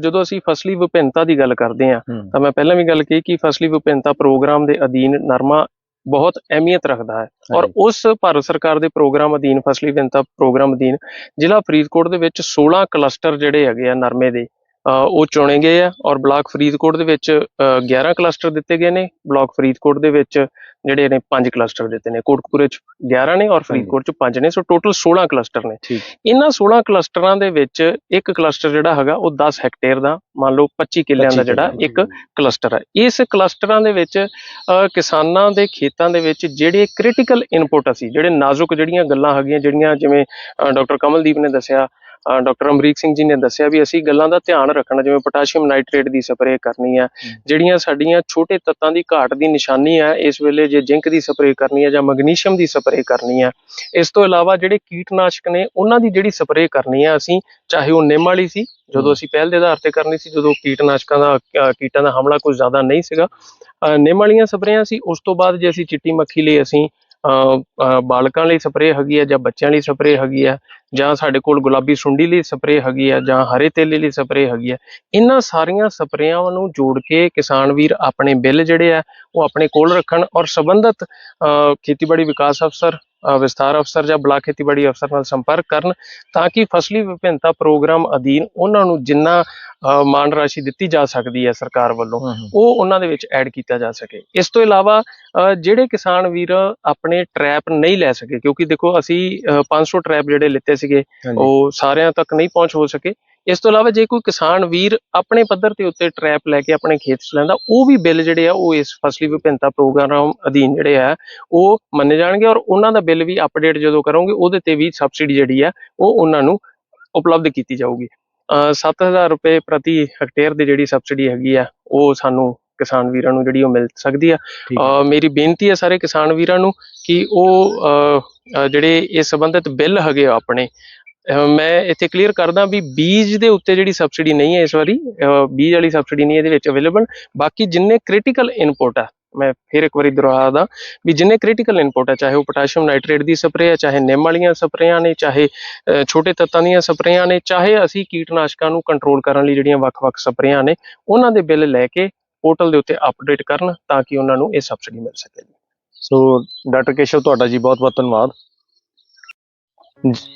ਜਦੋਂ ਅਸੀਂ ਫਸਲੀ ਵਿਭਿੰਨਤਾ ਦੀ ਗੱਲ ਕਰਦੇ ਹਾਂ। ਤਾਂ ਮੈਂ ਪਹਿਲਾਂ ਵੀ ਗੱਲ ਕਹੀ ਕਿ ਫਸਲੀ ਵਿਭਿੰਨਤਾ ਪ੍ਰੋਗਰਾਮ ਦੇ ਅਧੀਨ ਨਰਮਾ ਬਹੁਤ ਅਹਿਮੀਅਤ ਰੱਖਦਾ ਹੈ ਔਰ। ਉਸ ਭਾਰਤ ਸਰਕਾਰ ਦੇ ਪ੍ਰੋਗਰਾਮ ਅਧੀਨ ਫਸਲੀ ਵਿਭਿੰਨਤਾ ਪ੍ਰੋਗਰਾਮ ਅਧੀਨ ਜ਼ਿਲ੍ਹਾ ਫਰੀਦਕੋਟ ਦੇ ਵਿੱਚ 16 ਕਲਸਟਰ ਜਿਹੜੇ ਹੈਗੇ ਆ ਨਰਮੇ ਦੇ ਉਹ ਚੁਣੇ ਗਏ ਆ ਔਰ ਬਲਾਕ ਫਰੀਦਕੋਟ ਦੇ ਵਿੱਚ ਅ, 11 ਕਲਸਟਰ ਦਿੱਤੇ ਗਏ ਨੇ। ਬਲਾਕ ਫਰੀਦਕੋਟ ਦੇ ਵਿੱਚ ਜਿਹੜੇ ਨੇ 5 ਕਲਸਟਰ ਦਿੱਤੇ ਨੇ। ਕੋਟਕਪੂਰੇ ਚ 11 ਨੇ ਔਰ ਫਰੀਦਕੋਟ ਚ 5 ਨੇ। ਸੋ ਟੋਟਲ 16 ਕਲਸਟਰ ਨੇ। ਇਹਨਾਂ 16 ਕਲਸਟਰਾਂ ਦੇ ਵਿੱਚ ਇੱਕ ਕਲਸਟਰ ਜਿਹੜਾ ਹੈਗਾ ਉਹ 10 ਹੈਕਟੇਅਰ ਦਾ ਮੰਨ ਲਓ 25 ਕਿੱਲਿਆਂ ਦਾ 25 ਜਿਹੜਾ ਇੱਕ ਕਲਸਟਰ ਹੈ। ਇਸ ਕਲਸਟਰਾਂ ਦੇ ਵਿੱਚ ਕਿਸਾਨਾਂ ਦੇ ਖੇਤਾਂ ਦੇ ਵਿੱਚ ਜਿਹੜੇ ਕ੍ਰਿਟੀਕਲ ਇਨਪੁਟ ਅਸੀਂ ਜਿਹੜੇ ਨਾਜ਼ੁਕ ਜਿਹੜੀਆਂ ਗੱਲਾਂ ਹੈਗੀਆਂ ਜਿਹੜੀਆਂ ਜਿਵੇਂ ਡਾਕਟਰ ਕਮਲਦੀਪ ਨੇ ਦੱਸਿਆ ਡਾਕਟਰ ਅਮਰੀਕ ਸਿੰਘ ਜੀ ਨੇ ਦੱਸਿਆ ਵੀ ਅਸੀਂ ਗੱਲਾਂ ਦਾ ਧਿਆਨ ਰੱਖਣਾ ਜਿਵੇਂ ਪੋਟਾਸ਼ੀਅਮ ਨਾਈਟ੍ਰੇਟ ਦੀ ਸਪਰੇਅ ਕਰਨੀ ਹੈ। ਜਿਹੜੀਆਂ ਸਾਡੀਆਂ ਛੋਟੇ ਤੱਤਾਂ ਦੀ ਘਾਟ ਦੀ ਨਿਸ਼ਾਨੀ ਹੈ ਇਸ ਵੇਲੇ ਜੇ ਜ਼ਿੰਕ ਦੀ ਸਪਰੇਅ ਕਰਨੀ ਹੈ ਜਾਂ ਮੈਗਨੀਸ਼ੀਅਮ ਦੀ ਸਪਰੇਅ ਕਰਨੀ ਹੈ ਇਸ ਤੋਂ ਇਲਾਵਾ ਜਿਹੜੇ ਕੀਟਨਾਸ਼ਕ ਨੇ ਉਹਨਾਂ ਦੀ ਜਿਹੜੀ ਸਪਰੇਅ ਕਰਨੀ ਹੈ ਅਸੀਂ ਚਾਹੇ ਉਹ ਨਿੰਮ ਵਾਲੀ ਸੀ ਜਦੋਂ ਅਸੀਂ ਪਹਿਲ ਦੇ ਆਧਾਰ ਤੇ ਕਰਨੀ ਸੀ ਜਦੋਂ ਕੀਟਨਾਸ਼ਕਾਂ ਦਾ ਕੀਟਾਂ ਦਾ ਹਮਲਾ ਕੁਝ ਜ਼ਿਆਦਾ ਨਹੀਂ ਸੀਗਾ ਨਿੰਮ ਵਾਲੀਆਂ ਸਪਰੇਆਂ ਸੀ ਉਸ ਤੋਂ ਬਾਅਦ ਜੇ ਅਸੀਂ ਚਿੱਟੀ ਮੱਖੀ ਲਈ ਅਸੀਂ ਬਾਲਕਾਂ ਲਈ ਸਪਰੇਅ ਹੈਗੀ ਹੈ ਜਾਂ ਬੱਚਿਆਂ ਲਈ ਸਪਰੇਅ ਹੈਗੀ ਹੈ ਜਾਂ ਸਾਡੇ ਕੋਲ ਗੁਲਾਬੀ ਸੁੰਡੀ ਲਈ ਸਪਰੇਅ ਹੈਗੀ ਹੈ ਜਾਂ ਹਰੇ ਤੇਲੇ ਲਈ ਸਪਰੇਅ ਹੈਗੀ ਹੈ ਇਹਨਾਂ ਸਾਰੀਆਂ ਸਪਰੇਆਂ ਨੂੰ ਜੋੜ ਕੇ ਕਿਸਾਨ ਵੀਰ ਆਪਣੇ ਬਿੱਲ ਜਿਹੜੇ ਆ ਉਹ ਆਪਣੇ ਕੋਲ ਰੱਖਣ ਔਰ ਸੰਬੰਧਿਤ ਖੇਤੀਬਾੜੀ ਵਿਕਾਸ ਅਫਸਰ ਅ, ਵਿਸਥਾਰ ਅਫਸਰ ਜਾਂ ਬਲਾਕ ਖੇਤੀਬਾੜੀ ਅਫਸਰ ਨਾਲ ਸੰਪਰਕ ਕਰਨ ਤਾਂ ਕਿ ਫਸਲੀ ਵਿਭਿੰਨਤਾ ਪ੍ਰੋਗਰਾਮ ਅਧੀਨ ਉਹਨਾਂ ਨੂੰ ਜਿੰਨਾ ਮਾਨ ਰਾਸ਼ੀ ਦਿੱਤੀ ਜਾ ਸਕਦੀ ਹੈ ਸਰਕਾਰ ਵੱਲੋਂ ਉਹ ਉਹਨਾਂ ਦੇ ਵਿੱਚ ਐਡ ਕੀਤਾ ਜਾ ਸਕੇ। ਇਸ ਤੋਂ ਇਲਾਵਾ ਜਿਹੜੇ ਕਿਸਾਨ ਵੀਰ ਆਪਣੇ ਟਰੈਪ ਨਹੀਂ ਲੈ ਸਕੇ ਕਿਉਂਕਿ ਦੇਖੋ ਅਸੀਂ ਅ, 500 ਟਰੈਪ ਜਿਹੜੇ ਲਿੱਤੇ ਸੀਗੇ ਉਹ ਸਾਰਿਆਂ ਤੱਕ ਨਹੀਂ ਪਹੁੰਚ ਹੋ ਸਕੇ। ਇਸ ਤੋਂ ਇਲਾਵਾ ਜੇ ਕੋਈ ਕਿਸਾਨ ਵੀਰ ਆਪਣੇ ਪੱਧਰ ਤੇ ਉੱਤੇ ਟਰੈਪ ਲੈ ਕੇ ਆਪਣੇ ਖੇਤ 'ਚ ਲੈਂਦਾ ਉਹ ਵੀ ਬਿੱਲ ਜਿਹੜੇ ਆ ਉਹ ਇਸ ਫਸਲੀ ਵਿਭਿੰਨਤਾ ਪ੍ਰੋਗਰਾਮ ਅਧੀਨ ਜਿਹੜੇ ਆ ਉਹ ਮੰਨੇ ਜਾਣਗੇ ਔਰ ਉਹਨਾਂ ਦਾ ਬਿੱਲ ਵੀ ਅਪਡੇਟ ਜਦੋਂ ਕਰੋਗੇ ਉਹਦੇ ਤੇ ਵੀ ਸਬਸਿਡੀ ਜਿਹੜੀ ਆ ਉਹ ਉਹਨਾਂ ਨੂੰ ਉਪਲਬਧ ਕੀਤੀ ਜਾਊਗੀ। ਅ, 7000 ਰੁਪਏ ਪ੍ਰਤੀ ਹੈਕਟੇਅਰ ਦੀ ਜਿਹੜੀ ਸਬਸਿਡੀ ਹੈਗੀ ਆ ਉਹ ਸਾਨੂੰ ਕਿਸਾਨ ਵੀਰਾਂ ਨੂੰ ਜਿਹੜੀ ਉਹ ਮਿਲ ਸਕਦੀ ਆ। ਮੇਰੀ ਬੇਨਤੀ ਹੈ ਸਾਰੇ ਕਿਸਾਨ ਵੀਰਾਂ ਨੂੰ ਕਿ ਉਹ ਜਿਹੜੇ ਇਸ ਸੰਬੰਧਿਤ ਬਿੱਲ ਹੈਗੇ ਆ ਆਪਣੇ ਮੈਂ ਇੱਥੇ ਕਲੀਅਰ ਕਰਦਾ ਵੀ ਬੀਜ ਦੇ ਉੱਤੇ ਜਿਹੜੀ ਸਬਸਿਡੀ ਨਹੀਂ ਹੈ ਇਸ ਵਾਰੀ ਬੀਜ ਵਾਲੀ ਸਬਸਿਡੀ ਨਹੀਂ ਇਹਦੇ ਵਿੱਚ ਅਵੇਲੇਬਲ ਬਾਕੀ ਜਿੰਨੇ ਕ੍ਰਿਟੀਕਲ ਇਨਪੁਟ ਆ ਮੈਂ ਫਿਰ ਇੱਕ ਵਾਰੀ ਦੁਹਰਾਦਾ ਵੀ ਜਿੰਨੇ ਕ੍ਰਿਟੀਕਲ ਇਨਪੁਟ ਆ ਚਾਹੇ ਉਹ ਪੋਟਾਸ਼ੀਅਮ ਨਾਈਟ੍ਰੇਟ ਦੀ ਸਪਰੇਅ ਆ ਚਾਹੇ ਨਿੰਮ ਵਾਲੀਆਂ ਸਪਰੇਆਂ ਨੇ ਚਾਹੇ ਛੋਟੇ ਤੱਤਾਂ ਦੀਆਂ ਸਪਰੇਆਂ ਨੇ ਚਾਹੇ ਅਸੀਂ ਕੀਟਨਾਸ਼ਕਾਂ ਨੂੰ ਕੰਟਰੋਲ ਕਰਨ ਲਈ ਜਿਹੜੀਆਂ ਵੱਖ-ਵੱਖ ਸਪਰੇਆਂ ਨੇ ਉਹਨਾਂ ਦੇ ਬਿੱਲ ਲੈ ਕੇ ਪੋਰਟਲ ਦੇ ਉੱਤੇ ਅਪਡੇਟ ਕਰਨ ਤਾਂ ਕਿ ਉਹਨਾਂ ਨੂੰ ਇਹ ਸਬਸਿਡੀ ਮਿਲ ਸਕੇ ਸੋ, ਡਾਕਟਰ ਕੇਸ਼ਵ, ਤੁਹਾਡਾ ਜੀ ਬਹੁਤ ਬਹੁਤ ਧੰਨਵਾਦ।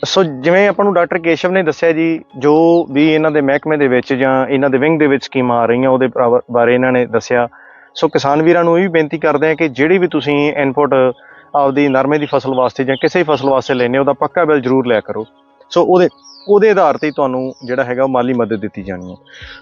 ਸੋ, ਜਿਵੇਂ ਆਪਾਂ ਨੂੰ ਡਾਕਟਰ ਕੇਸ਼ਵ ਨੇ ਦੱਸਿਆ ਜੀ, ਜੋ ਵੀ ਇਹਨਾਂ ਦੇ ਮਹਿਕਮੇ ਦੇ ਵਿੱਚ ਜਾਂ ਇਹਨਾਂ ਦੇ ਵਿੰਗ ਦੇ ਵਿੱਚ ਸਕੀਮਾਂ ਆ ਰਹੀਆਂ, ਉਹਦੇ ਭਰਾਵਾ- ਬਾਰੇ ਇਹਨਾਂ ਨੇ ਦੱਸਿਆ। ਸੋ, ਕਿਸਾਨ ਵੀਰਾਂ ਨੂੰ ਇਹ ਵੀ ਬੇਨਤੀ ਕਰਦੇ ਆ ਕਿ ਜਿਹੜੀ ਵੀ ਤੁਸੀਂ ਇਨਪੁਟ ਆਪਦੀ ਨਰਮੇ ਦੀ ਫਸਲ ਵਾਸਤੇ ਜਾਂ ਕਿਸੇ ਵੀ ਫਸਲ ਵਾਸਤੇ ਲੈਣੇ ਉਹਦਾ ਪੱਕਾ ਬਿੱਲ ਜ਼ਰੂਰ ਲਿਆ ਕਰੋ। ਸੋ, ਉਹਦੇ ਉਹਦੇ ਆਧਾਰ ਤੇ ਤੁਹਾਨੂੰ ਜਿਹੜਾ ਹੈਗਾ ਉਹ ਮਾਲੀ ਮਦਦ ਦਿੱਤੀ ਜਾਣੀ ਹੈ।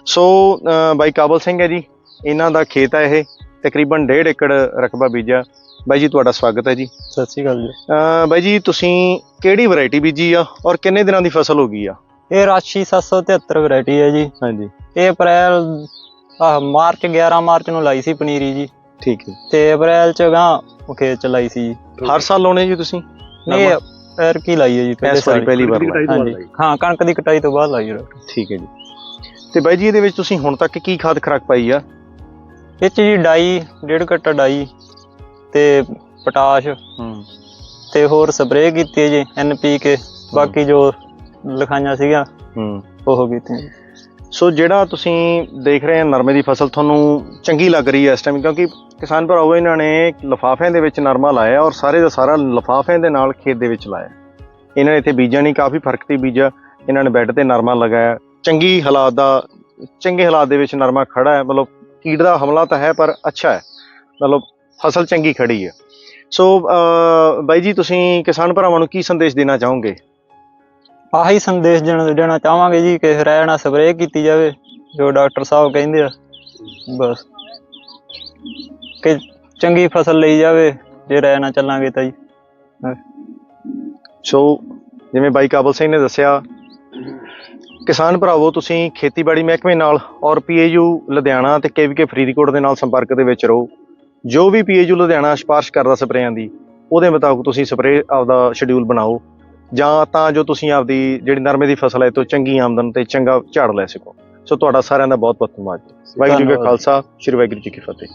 ਸੋ ਬਾਈ ਕਾਬਲ ਸਿੰਘ ਹੈ ਜੀ। ਇਹਨਾਂ ਦਾ ਖੇਤ ਹੈ ਇਹ ਤਕਰੀਬਨ 1.5 ਏਕੜ ਰਕਬਾ ਬੀਜਿਆ। ਬਾਈ ਜੀ ਤੁਹਾਡਾ ਸਵਾਗਤ ਹੈ ਜੀ। ਸਤਿ ਸ਼੍ਰੀ ਅਕਾਲ ਜੀ। ਅਹ ਬਾਈ ਜੀ ਤੁਸੀਂ ਕਿਹੜੀ ਵੈਰਾਈਟੀ ਬੀਜੀ ਆ ਔਰ ਕਿੰਨੇ ਦਿਨਾਂ ਦੀ ਫਸਲ ਹੋ ਗਈ ਆ? ਇਹ ਰਾਸ਼ੀ 773 ਵੈਰਾਈਟੀ ਹੈ ਜੀ। ਹਾਂਜੀ। ਇਹ ਅਪ੍ਰੈਲ ਆਹ ਮਾਰਚ 11 ਮਾਰਚ ਨੂੰ ਲਾਈ ਸੀ ਪਨੀਰੀ ਜੀ। ਠੀਕ ਹੈ। ਤੇ ਅਪ੍ਰੈਲ ਚ ਗਾਂ ਉਹ ਖੇਤ ਚ ਲਾਈ ਸੀ ਜੀ। ਹਰ ਸਾਲ ਲਾਉਣੇ ਜੀ ਤੁਸੀਂ? ਨਹੀਂ ਪੈਰ ਕੀ ਲਾਈ ਹੈ ਜੀ ਪਹਿਲੇ ਸਾਲ। ਪਹਿਲੀ ਵਾਰ ਹਾਂਜੀ। ਹਾਂ ਕਣਕ ਦੀ ਕਟਾਈ ਤੋਂ ਬਾਅਦ ਲਾਈ ਡਾਕਟਰ ਠੀਕ ਹੈ ਜੀ। ਤੇ ਬਾਈ ਜੀ ਇਹਦੇ ਵਿੱਚ ਤੁਸੀਂ ਹੁਣ ਤੱਕ ਕੀ ਖਾਦ ਖਰਾਕ ਪਾਈ ਆ? ਇਹ ਚ ਜੀ ਡਾਈ ਡੇਢ ਕੱਟਾ ਡਾਈ ਤੇ ਪੋਟਾਸ਼ ਹੂੰ। ਤੇ ਹੋਰ ਸਪਰੇਅ ਕੀਤੀ ਹੈ ਜੀ ਐਨਪੀਕੇ ਬਾਕੀ ਜੋ ਲਿਖਾਈਆਂ ਸੀਗੀਆਂ ਹੂੰ। ਉਹ ਕੀਤੀਆਂ ਸੋ ਜਿਹੜਾ ਤੁਸੀਂ ਦੇਖ ਰਹੇ ਆ ਨਰਮੇ ਦੀ ਫਸਲ ਤੁਹਾਨੂੰ ਚੰਗੀ ਲੱਗ ਰਹੀ ਹੈ ਇਸ ਟਾਈਮ ਕਿਉਂਕਿ ਕਿਸਾਨ ਭਰਾਵੋ ਇਹਨਾਂ ਨੇ ਲਫਾਫਿਆਂ ਦੇ ਵਿੱਚ ਨਰਮਾ ਲਾਇਆ ਔਰ ਸਾਰੇ ਦਾ ਸਾਰਾ ਲਫਾਫਿਆਂ ਦੇ ਨਾਲ ਖੇਤ ਦੇ ਵਿੱਚ ਲਾਇਆ। ਇਹਨਾਂ ਨੇ ਇੱਥੇ ਬੀਜਾਂ ਨਹੀਂ ਕਾਫੀ ਫ਼ਰਕ ਤੇ ਬੀਜਾ। ਇਹਨਾਂ ਨੇ ਬੈੱਡ ਤੇ ਨਰਮਾ ਲਗਾਇਆ। ਚੰਗੀ ਹਾਲਾਤ ਦਾ ਚੰਗੇ ਹਾਲਾਤ ਦੇ ਵਿੱਚ ਨਰਮਾ ਖੜਾ ਹੈ ਮਤਲਬ ਕੀੜ ਦਾ ਹਮਲਾ ਤਾਂ ਹੈ ਪਰ ਅੱਛਾ ਹੈ। ਮਤਲਬ ਫਸਲ ਚੰਗੀ ਖੜੀ ਹੈ। ਸੋ ਬਾਈ ਜੀ ਤੁਸੀਂ ਕਿਸਾਨ ਭਰਾਵਾਂ ਨੂੰ ਕੀ ਸੰਦੇਸ਼ ਦੇਣਾ ਚਾਹੋਗੇ? ਆਹੀ ਸੰਦੇਸ਼ ਦੇਣਾ ਦੇਣਾ ਚਾਹਾਂਗੇ ਜੀ ਕਿ ਰਹਿਣਾ ਸਪਰੇਅ ਕੀਤੀ ਜਾਵੇ ਜੋ ਡਾਕਟਰ ਸਾਹਿਬ ਕਹਿੰਦੇ ਆ। ਬਸ। ਕਿ ਚੰਗੀ ਫਸਲ ਲਈ ਜਾਵੇ ਜੇ ਰਹਿਣਾ ਚੱਲਾਂਗੇ ਤਾਂ ਜੀ। ਸੋ ਜਿਵੇਂ ਬਾਈ ਕਾਬਲ ਸਿੰਘ ਨੇ ਦੱਸਿਆ ਕਿਸਾਨ ਭਰਾਵੋ ਤੁਸੀਂ ਖੇਤੀਬਾੜੀ ਮਹਿਕਮੇ ਨਾਲ ਔਰ ਪੀਏਯੂ ਲੁਧਿਆਣਾ ਤੇ ਕੇਵੀਕੇ ਫਰੀਦਕੋਟ ਦੇ ਨਾਲ ਸੰਪਰਕ ਦੇ ਵਿੱਚ ਰਹੋ। ਜੋ ਵੀ ਪੀਏਯੂ ਲੁਧਿਆਣਾ ਸਿਫਾਰਿਸ਼ ਕਰਦਾ ਸਪਰੇਆਂ ਦੀ ਉਹਦੇ ਮੁਤਾਬਕ ਤੁਸੀਂ ਸਪਰੇਅ ਆਪਦਾ ਸ਼ਡਿਊਲ ਬਣਾਓ ਜਾਂ ਤਾਂ ਜੋ ਤੁਸੀਂ ਆਪਦੀ ਜਿਹੜੀ ਨਰਮੇ ਦੀ ਫਸਲ ਹੈ ਤੋਂ ਚੰਗੀ ਆਮਦਨ ਤੇ ਚੰਗਾ ਝਾੜ ਲੈ ਸਕੋ। ਸੋ ਤੁਹਾਡਾ ਸਾਰਿਆਂ ਦਾ ਬਹੁਤ ਬਹੁਤ ਧੰਨਵਾਦ ਵਾਹਿਗੁਰੂ ਜੀ ਕਾ। ਖਾਲਸਾ ਸ੍ਰੀ ਵਾਹਿਗੁਰੂ ਜੀ ਕੀ ਫਤਿਹ।